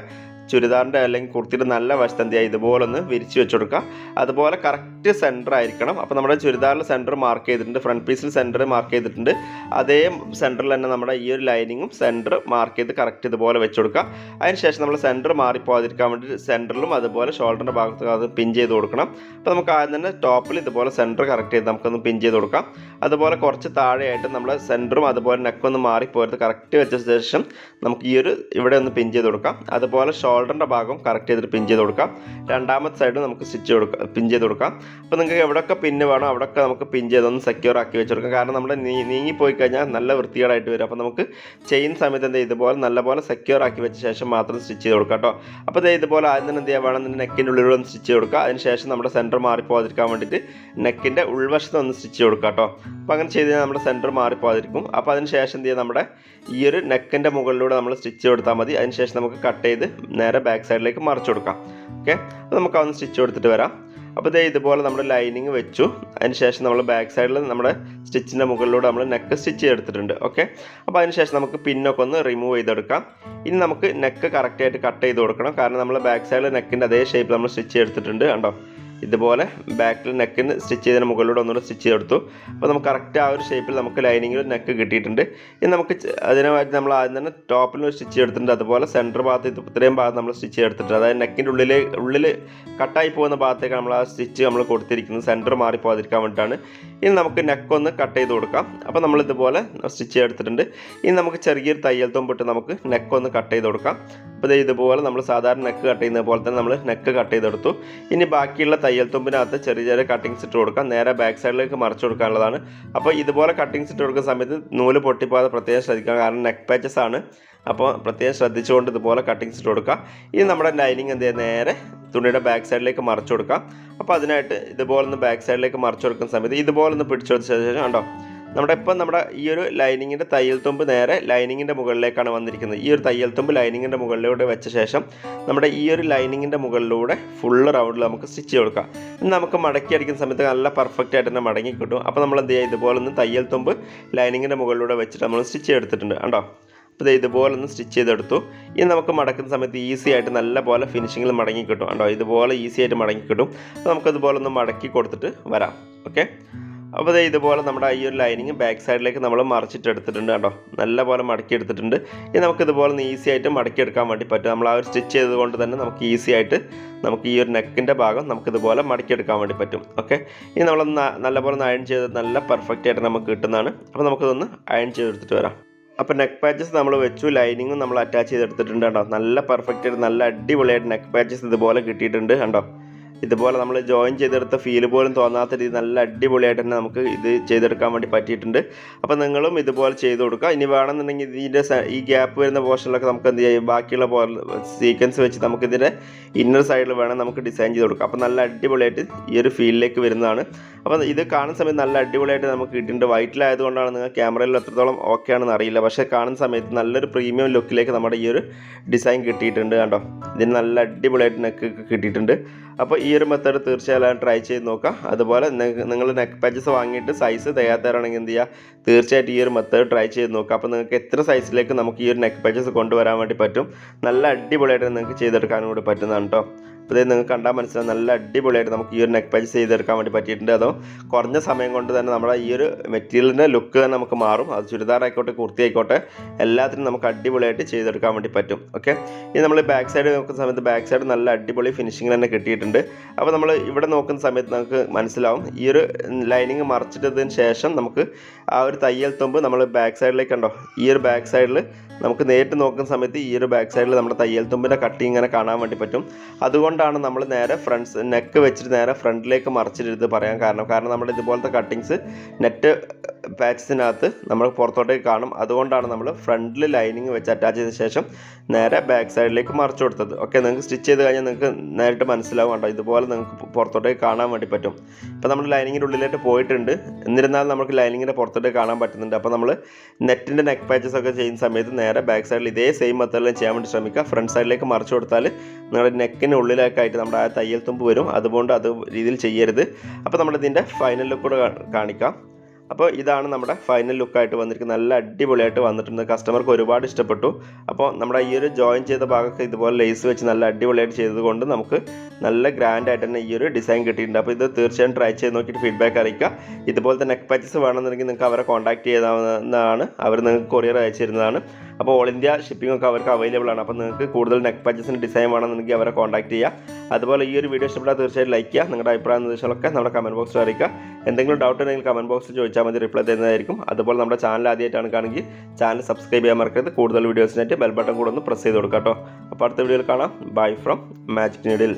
ചുരിദാറിന്റെ അല്ലെങ്കിൽ കുർത്തിയുടെ നല്ല വശത്ത് എന്ത് ചെയ്യുക? ഇതുപോലെ ഒന്ന് വിരിച്ച് വെച്ചുകൊടുക്കുക അതുപോലെ കറക്റ്റ് സെന്റർ ആയിരിക്കണം. അപ്പോൾ നമ്മുടെ ചുരിദാറിൽ സെന്റർ മാർക്ക് ചെയ്തിട്ടുണ്ട്. ഫ്രണ്ട് പീസിൽ സെന്റർ മാർക്ക് ചെയ്തിട്ടുണ്ട്. അതേ സെന്ററിൽ തന്നെ നമ്മുടെ ഈ ഒരു ലൈനിങ്ങും സെന്റർ മാർക്ക് ചെയ്ത് കറക്റ്റ് ഇതുപോലെ വെച്ച് കൊടുക്കുക. അതിനുശേഷം നമ്മൾ സെന്റർ മാറിപ്പോകാതിരിക്കാൻ വേണ്ടി സെന്ററിലും അതുപോലെ ഷോൾഡറിന്റെ ഭാഗത്ത് അത് പിൻ ചെയ്ത് കൊടുക്കണം. അപ്പോൾ നമുക്ക് ആദ്യം തന്നെ ടോപ്പിൽ ഇതുപോലെ സെന്റർ കറക്റ്റ് ചെയ്ത് നമുക്കൊന്ന് പിൻ ചെയ്ത് കൊടുക്കാം. അതുപോലെ കുറച്ച് താഴെയായിട്ട് നമ്മൾ സെന്ററും അതുപോലെ നെക്കൊന്ന് മാറിപ്പോരുത് കറക്റ്റ് വെച്ച ശേഷം നമുക്ക് ഈ ഒരു ഇവിടെ ഒന്ന് പിൻ ചെയ്ത് കൊടുക്കാം. അതുപോലെ ഷോൾഡറിന്റെ ഭാഗം കറക്റ്റ് ചെയ്തിട്ട് പിൻ ചെയ്ത് കൊടുക്കാം. രണ്ടാമത്തെ സൈഡും നമുക്ക് സ്റ്റിച്ച് കൊടുക്കാം പിൻ ചെയ്ത് കൊടുക്കാം. അപ്പോൾ നിങ്ങൾക്ക് എവിടെയൊക്കെ പിന്ന് വേണോ അവിടെയൊക്കെ നമുക്ക് പിൻ ചെയ്തൊന്ന് സെക്യൂർ ആക്കി വെച്ച് കൊടുക്കാം. കാരണം നമ്മൾ നീ നീങ്ങിപ്പോയി കഴിഞ്ഞാൽ നല്ല വൃത്തികേടായിട്ട് വരും. അപ്പോൾ നമുക്ക് ചെയ്യുന്ന സമയത്ത് എന്ത് ഇതുപോലെ നല്ലപോലെ സെക്യൂർ വെച്ച ശേഷം മാത്രം സ്റ്റിച്ച് ചെയ്ത് കൊടുക്കാം കേട്ടോ. അപ്പോൾ ഇതുപോലെ ആദ്യം തന്നെ എന്ത് ചെയ്യുക വേണം നെക്കിന്റെ ഉള്ളിലൂടെ ഒന്ന് സ്റ്റിച്ച് കൊടുക്കുക അതിന് ശേഷം നമ്മുടെ സെന്റർ മാറിപ്പോകാതിരിക്കാൻ വേണ്ടിയിട്ട് നെക്കിന്റെ ഉൾവശത്ത് ഒന്ന് സ്റ്റിച്ച് കൊടുക്കുക കേട്ടോ. അപ്പോൾ അങ്ങനെ ചെയ്ത് കഴിഞ്ഞാൽ നമ്മുടെ സെന്റർ മാറിപ്പോകാതിരിക്കും. അപ്പോൾ അതിന് ശേഷം എന്ത് ചെയ്യുക നമ്മുടെ ഈ ഒരു നെക്കിന്റെ മുകളിലൂടെ നമ്മൾ സ്റ്റിച്ച് കൊടുത്താൽ മതി. അതിന് ശേഷം നമുക്ക് കട്ട് ചെയ്ത് നേരെ ബാക്ക് സൈഡിലേക്ക് മറിച്ച് കൊടുക്കാം. ഓക്കെ അപ്പോൾ നമുക്ക് അതൊന്ന് സ്റ്റിച്ച് കൊടുത്തിട്ട് വരാം. അപ്പോൾ ഇതേ ഇതുപോലെ നമ്മൾ ലൈനിങ് വെച്ചു. അതിന് ശേഷം നമ്മൾ ബാക്ക് സൈഡിൽ നമ്മുടെ സ്റ്റിച്ചിന്റെ മുകളിലൂടെ നമ്മൾ നെക്ക് സ്റ്റിച്ച് ചെയ്തെടുത്തിട്ടുണ്ട്. ഓക്കെ അപ്പോൾ അതിനുശേഷം നമുക്ക് പിന്നൊക്കെ ഒന്ന് റിമൂവ് ചെയ്തെടുക്കാം. ഇനി നമുക്ക് നെക്ക് കറക്റ്റായിട്ട് കട്ട് ചെയ്ത് കൊടുക്കണം. കാരണം നമ്മൾ ബാക്ക് സൈഡിൽ നെക്കിന്റെ അതേ ഷേപ്പ് നമ്മൾ സ്റ്റിച്ച് ചെയ്തെടുത്തിട്ടുണ്ട്. കണ്ടോ? ഇതുപോലെ ബാക്കിൽ നെക്കിന് സ്റ്റിച്ച് ചെയ്തതിന് മുകളിലൂടെ ഒന്നുകൂടെ സ്റ്റിച്ച് ചെയ്തെടുത്തു. അപ്പോൾ നമുക്ക് കറക്റ്റ് ആ ഒരു ഷേപ്പിൽ നമുക്ക് ലൈനിങ്ങിൽ നെക്ക് കിട്ടിയിട്ടുണ്ട്. ഇനി നമുക്ക് അതിനെ അതിനുമായിട്ട് നമ്മൾ ആദ്യം തന്നെ ടോപ്പിൽ സ്റ്റിച്ച് ചെയ്തിട്ടുണ്ട് അതുപോലെ സെന്റർ ഭാഗത്ത് ഇത് ഇത്രയും ഭാഗത്ത് നമ്മൾ സ്റ്റിച്ച് ചെയ്തെടുത്തിട്ടുണ്ട്. അതായത് നെക്കിന്റെ ഉള്ളിൽ ഉള്ളിൽ കട്ടായി പോകുന്ന ഭാഗത്തേക്ക് നമ്മൾ ആ സ്റ്റിച്ച് നമ്മൾ കൊടുത്തിരിക്കുന്നത്. സെന്റർ മാറിപ്പോകാതിരിക്കാൻ വേണ്ടിയിട്ടാണ് ഇനി നമുക്ക് നെക്ക് ഒന്ന് കട്ട് ചെയ്ത് കൊടുക്കാം. അപ്പോൾ നമ്മൾ ഇതുപോലെ സ്റ്റിച്ച് ചെയ്തെടുത്തിട്ടുണ്ട് ഇനി നമുക്ക് ചെറിയൊരു തയ്യൽ തുമ്പിട്ട് നമുക്ക് നെക്ക് ഒന്ന് കട്ട് ചെയ്ത് കൊടുക്കാം. അപ്പോൾ ഇതുപോലെ നമ്മൾ സാധാരണ നെക്ക് കട്ട് ചെയ്യുന്ന പോലെ തന്നെ നമ്മൾ നെക്ക് കട്ട് ചെയ്തെടുത്തു. ഇനി ബാക്കിയുള്ള തയ്യൽ തുമ്പിനകത്ത് ചെറിയ ചെറിയ കട്ടിങ്സ് ഇട്ട് കൊടുക്കാം. നേരെ ബാക്ക് സൈഡിലേക്ക് മറിച്ച് കൊടുക്കാനുള്ളതാണ്. അപ്പോൾ ഇതുപോലെ കട്ടിങ്സ് ഇട്ട് കൊടുക്കുന്ന സമയത്ത് നൂൽ പൊട്ടിപ്പോകാതെ പ്രത്യേകം ശ്രദ്ധിക്കണം കാരണം നെക്ക് പാച്ചസ് ആണ്. അപ്പോൾ പ്രത്യേകം ശ്രദ്ധിച്ചുകൊണ്ട് ഇതുപോലെ കട്ടിങ്സ് ഇട്ട് കൊടുക്കുക. ഇനി നമ്മുടെ ലൈനിങ് എന്ത് ചെയ്യുക? നേരെ തുണിയുടെ ബാക്ക് സൈഡിലേക്ക് മറിച്ച് കൊടുക്കാം അപ്പോൾ അതിനായിട്ട് ഇതുപോലെ ഒന്ന് ബാക്ക് സൈഡിലേക്ക് മറിച്ച് കൊടുക്കുന്ന സമയത്ത് ഇതുപോലെ ഒന്ന് പിടിച്ചു ശേഷം കണ്ടോ? നമ്മുടെ ഇപ്പം നമ്മുടെ ഈ ഒരു ലൈനിങ്ങിന്റെ തയ്യൽ തുമ്പ് നേരെ ലൈനിങ്ങിന്റെ മുകളിലേക്കാണ് വന്നിരിക്കുന്നത്. ഈ ഒരു തയ്യൽ തുമ്പ് ലൈനിങ്ങിന്റെ മുകളിലൂടെ വെച്ച ശേഷം നമ്മുടെ ഈ ഒരു ലൈനിങ്ങിന്റെ മുകളിലൂടെ ഫുള്ള് റൗണ്ടിൽ നമുക്ക് സ്റ്റിച്ച് കൊടുക്കാം. ഇനി നമുക്ക് മടക്കി അടിക്കുന്ന സമയത്ത് നല്ല പെർഫെക്റ്റ് ആയിട്ട് തന്നെ മടങ്ങി കിട്ടും. അപ്പോൾ നമ്മൾ എന്ത് ചെയ്യുക? ഇതുപോലെ ഒന്ന് തയ്യൽ തുമ്പ് ലൈനിങ്ങിന്റെ മുകളിലൂടെ വെച്ചിട്ട് നമ്മൾ സ്റ്റിച്ച് എടുത്തിട്ടുണ്ട് കണ്ടോ? അപ്പോൾ ദേ ഇതുപോലെ ഒന്ന് സ്റ്റിച്ച് ചെയ്തെടുത്തു. ഇനി നമുക്ക് മടക്കുന്ന സമയത്ത് ഈസി ആയിട്ട് നല്ല പോലെ ഫിനിഷിങ്ങിൽ മടങ്ങി കിട്ടും. കണ്ടോ? ഇതുപോലെ ഈസി ആയിട്ട് മടങ്ങി കിട്ടും. നമുക്കതുപോലെ ഒന്ന് മടക്കി കൊടുത്തിട്ട് വരാം. ഓക്കെ? അപ്പോൾ ദേ ഇതുപോലെ നമ്മുടെ ഈ ഒരു ലൈനിങ് ബാക്ക് സൈഡിലേക്ക് നമ്മൾ മറിച്ചിട്ട് എടുത്തിട്ടുണ്ട് കേട്ടോ നല്ല പോലെ മടക്കി എടുത്തിട്ടുണ്ട്. ഇനി നമുക്ക് ഇതുപോലെ ഒന്ന് ഈസി ആയിട്ട് മടക്കി എടുക്കാൻ വേണ്ടി പറ്റും. നമ്മൾ ആ ഒരു സ്റ്റിച്ച് ചെയ്തുകൊണ്ട് തന്നെ നമുക്ക് ഈസി ആയിട്ട് നമുക്ക് ഈ ഒരു നെക്കിന്റെ ഭാഗം നമുക്ക് ഇതുപോലെ മടക്കി എടുക്കാൻ വേണ്ടി പറ്റും. ഓക്കെ? ഇനി നമ്മളൊന്ന് നല്ലപോലെ ഒന്ന് അയൺ ചെയ്ത് നല്ല പെർഫെക്റ്റ് ആയിട്ട് നമുക്ക് കിട്ടുന്നതാണ്. അപ്പോൾ നമുക്കിതൊന്ന് അയൺ ചെയ്തെടുത്തിട്ട് വരാം. അപ്പോൾ നെക്ക് പാച്ചസ് നമ്മൾ വെച്ചു ലൈനിങ്ങും നമ്മൾ അറ്റാച്ച് ചെയ്തെടുത്തിട്ടുണ്ട് കേട്ടോ നല്ല പെർഫെക്റ്റ് ആയിട്ട് നല്ല അടിപൊളിയായിട്ട് നെക്ക് പാച്ചസ് ഇതുപോലെ കിട്ടിയിട്ടുണ്ട് കണ്ടോ? ഇതുപോലെ നമ്മൾ ജോയിൻ ചെയ്തെടുത്ത ഫീൽ പോലും തോന്നാത്ത രീതി നല്ല അടിപൊളിയായിട്ട് തന്നെ നമുക്ക് ഇത് ചെയ്തെടുക്കാൻ വേണ്ടി പറ്റിയിട്ടുണ്ട്. അപ്പോൾ നിങ്ങളും ഇതുപോലെ ചെയ്ത് കൊടുക്കുക. ഇനി വേണമെന്നുണ്ടെങ്കിൽ ഇതിന്റെ ഈ ഗ്യാപ്പ് വരുന്ന പോർഷനിലൊക്കെ നമുക്ക് എന്ത് ചെയ്യാം? ബാക്കിയുള്ള സീക്വൻസ് വെച്ച് നമുക്ക് ഇതിന്റെ ഇന്നർ സൈഡിൽ വേണം നമുക്ക് ഡിസൈൻ ചെയ്ത് കൊടുക്കാം. അപ്പോൾ നല്ല അടിപൊളിയായിട്ട് ഈ ഒരു ഫീലിലേക്ക് വരുന്നതാണ്. അപ്പോൾ ഇത് കാണുന്ന സമയത്ത് നല്ല അടിപൊളിയായിട്ട് നമുക്ക് കിട്ടിയിട്ടുണ്ട്. വൈറ്റിലായതുകൊണ്ടാണ് നിങ്ങൾ ക്യാമറയിൽ എത്രത്തോളം ഓക്കെ ആണെന്ന് അറിയില്ല. പക്ഷേ കാണുന്ന സമയത്ത് നല്ലൊരു പ്രീമിയം ലുക്കിലേക്ക് നമ്മുടെ ഈ ഒരു ഡിസൈൻ കിട്ടിയിട്ടുണ്ട് കണ്ടോ. ഇതിന് നല്ല അടിപൊളിയായിട്ട് നെക്ക് കിട്ടിയിട്ടുണ്ട്. അപ്പോൾ ഈ ഒരു മെത്തേഡ് തീർച്ചയായും ട്രൈ ചെയ്ത് നോക്കാം. അതുപോലെ നിങ്ങൾ നെക്ക് പാച്ചസ് വാങ്ങിയിട്ട് സൈസ് തികയാത്തവരാണെങ്കിൽ എന്ത് ചെയ്യുക തീർച്ചയായിട്ടും ഈ ഒരു മെത്തേഡ് ട്രൈ ചെയ്ത് നോക്കാം. അപ്പോൾ നിങ്ങൾക്ക് എത്ര സൈസിലേക്ക് നമുക്ക് ഈ ഒരു നെക്ക് പാച്ചസ് കൊണ്ടുവരാൻ വേണ്ടി പറ്റും? നല്ല അടിപൊളിയായിട്ട് നിങ്ങൾക്ക് ചെയ്തെടുക്കാനും കൂടി പറ്റുന്നതാണ്. കേട്ടോ അപ്പോൾ നിങ്ങൾക്ക് കണ്ടാൽ മനസ്സിലാവും. നല്ല അടിപൊളിയായിട്ട് നമുക്ക് ഈ ഒരു നെക്ക് പാച്ച് ചെയ്തെടുക്കാൻ വേണ്ടി പറ്റിയിട്ടുണ്ട്. അതോ കുറഞ്ഞ സമയം കൊണ്ട് തന്നെ നമ്മുടെ ഈ ഒരു മെറ്റീരിയലിന്റെ ലുക്ക് തന്നെ നമുക്ക് മാറും. അത് ചുരിദാർ ആയിക്കോട്ടെ കുർത്തി ആയിക്കോട്ടെ എല്ലാത്തിനും നമുക്ക് അടിപൊളിയായിട്ട് ചെയ്തെടുക്കാൻ വേണ്ടി പറ്റും. ഓക്കെ ഇനി നമ്മൾ ബാക്ക് സൈഡ് നോക്കുന്ന സമയത്ത് ബാക്ക് സൈഡ് നല്ല അടിപൊളി ഫിനിഷിംഗ് തന്നെ കിട്ടിയിട്ടുണ്ട്. അപ്പോൾ നമ്മൾ ഇവിടെ നോക്കുന്ന സമയത്ത് നമുക്ക് മനസ്സിലാവും. ഈ ഒരു ലൈനിങ് മറച്ചിട്ടതിന് ശേഷം നമുക്ക് ആ ഒരു തയ്യൽ തുമ്പ് നമ്മൾ ബാക്ക് സൈഡിലേക്ക് ഉണ്ടോ ഈ ഒരു ബാക്ക് സൈഡിൽ നമുക്ക് നേരിട്ട് നോക്കുന്ന സമയത്ത് ഈ ഒരു ബാക്ക് സൈഡിൽ നമ്മുടെ തയ്യൽ തുമ്പിന്റെ കട്ടിങ് ഇങ്ങനെ കാണാൻ വേണ്ടി പറ്റും. അതുകൊണ്ടാണ് നമ്മൾ നേരെ ഫ്രണ്ട്സ് നെക്ക് വെച്ചിട്ട് നേരെ ഫ്രണ്ടിലേക്ക് മറിച്ചിട്ട് പറയാൻ കാരണം. കാരണം നമ്മൾ ഇതുപോലത്തെ കട്ടിങ്സ് നെറ്റ് പാച്ചസിനകത്ത് നമ്മൾ പുറത്തോട്ടേക്ക് കാണും. അതുകൊണ്ടാണ് നമ്മൾ ഫ്രണ്ടിൽ ലൈനിങ് വെച്ച് അറ്റാച്ച് ചെയ്ത ശേഷം നേരെ ബാക്ക് സൈഡിലേക്ക് മറിച്ചു കൊടുത്തത്. ഓക്കെ നിങ്ങൾക്ക് സ്റ്റിച്ച് ചെയ്ത് കഴിഞ്ഞാൽ നിങ്ങൾക്ക് നേരിട്ട് മനസ്സിലാവും കേട്ടോ. ഇതുപോലെ നിങ്ങൾക്ക് പുറത്തോട്ടേക്ക് കാണാൻ വേണ്ടി പറ്റും. ഇപ്പോൾ നമ്മൾ ലൈനിങ്ങിന്റെ ഉള്ളിലേക്ക് പോയിട്ടുണ്ട്. എന്നിരുന്നാലും നമുക്ക് ലൈനിങ്ങിന്റെ പുറത്തോട്ട് കാണാൻ പറ്റുന്നുണ്ട്. അപ്പോൾ നമ്മൾ നെറ്റിന്റെ നെക്ക് പാച്ചസ് ഒക്കെ ചെയ്യുന്ന സമയത്ത് നേരെ ബാക്ക് സൈഡിൽ ഇതേ സെയിം മെത്തേഡിലും ചെയ്യാൻ വേണ്ടി ശ്രമിക്കുക. ഫ്രണ്ട് സൈഡിലേക്ക് മറിച്ചു കൊടുത്താൽ നിങ്ങളുടെ നെക്കിന് ആയിട്ട് നമ്മുടെ ആ തയ്യൽ തുമ്പ് വരും. അതുകൊണ്ട് അത് രീതിയിൽ ചെയ്യരുത്. അപ്പോൾ നമ്മളിതിന്റെ ഫൈനൽ ലുക്കൂടെ കാണിക്കാം. അപ്പോൾ ഇതാണ് നമ്മുടെ ഫൈനൽ ലുക്കായിട്ട് വന്നിരിക്കുന്നത് നല്ല അടിപൊളിയായിട്ട് വന്നിട്ടുണ്ട്. കസ്റ്റമർക്ക് ഒരുപാട് ഇഷ്ടപ്പെട്ടു. അപ്പോൾ നമ്മുടെ ഈ ഒരു ജോയിൻ ചെയ്ത ഭാഗമൊക്കെ ഇതുപോലെ ലേസ് വെച്ച് നല്ല അടിപൊളിയായിട്ട് ചെയ്തതുകൊണ്ട് നമുക്ക് നല്ല ഗ്രാൻഡ് ആയിട്ട് തന്നെ ഈ ഒരു ഡിസൈൻ കിട്ടിയിട്ടുണ്ട്. അപ്പോൾ ഇത് തീർച്ചയായും ട്രൈ ചെയ്ത് നോക്കിയിട്ട് ഫീഡ്ബാക്ക് അറിയിക്കുക. ഇതുപോലത്തെ നെക്ക് പാച്ചസ് വേണമെന്നുണ്ടെങ്കിൽ നിങ്ങൾക്ക് അവരെ കോൺടാക്ട് ചെയ്താവുന്നതാണ് അവർ നിങ്ങൾക്ക് കൊറിയർ അയച്ചു തരുന്നതാണ്. അപ്പോൾ ഓൾ ഇന്ത്യ ഷിപ്പിംഗ് ഒക്കെ അവർക്ക് അവൈലബിൾ ആണ്. അപ്പോൾ നിങ്ങൾക്ക് കൂടുതൽ നെക്ക് പാച്ചസിന് ഡിസൈൻ വേണമെന്നുണ്ടെങ്കിൽ അവരെ കോൺടാക്ട് ചെയ്യുക. അതുപോലെ ഈ ഒരു വീഡിയോ ഇഷ്ടപ്പെട്ടാൽ തീർച്ചയായും ലൈക്ക് ചെയ്യുക. നിങ്ങളുടെ അഭിപ്രായ നിർദ്ദേശങ്ങളൊക്കെ നമ്മുടെ കമന്റ് ബോക്സിൽ അറിയിക്കുക. എന്തെങ്കിലും ഡൗട്ട് ഉണ്ടെങ്കിൽ കമന്റ് ബോക്സിൽ ചോദിച്ചാൽ മതി റിപ്ലൈ തരുന്നതായിരിക്കും. അതുപോലെ നമ്മുടെ ചാനൽ ആദ്യമായിട്ടാണ് കാണുമെങ്കിൽ ചാനൽ സബ്സ്ക്രൈബ് ചെയ്യാൻ മറക്കരുത്. കൂടുതൽ വീഡിയോസിനായിട്ട് ബെൽ ബട്ടൺ കൂടെ ഒന്ന് പ്രസ് ചെയ്ത് കൊടുക്കാം കേട്ടോ. അപ്പോൾ അടുത്ത വീഡിയോയിൽ കാണാം. Bye from magic needle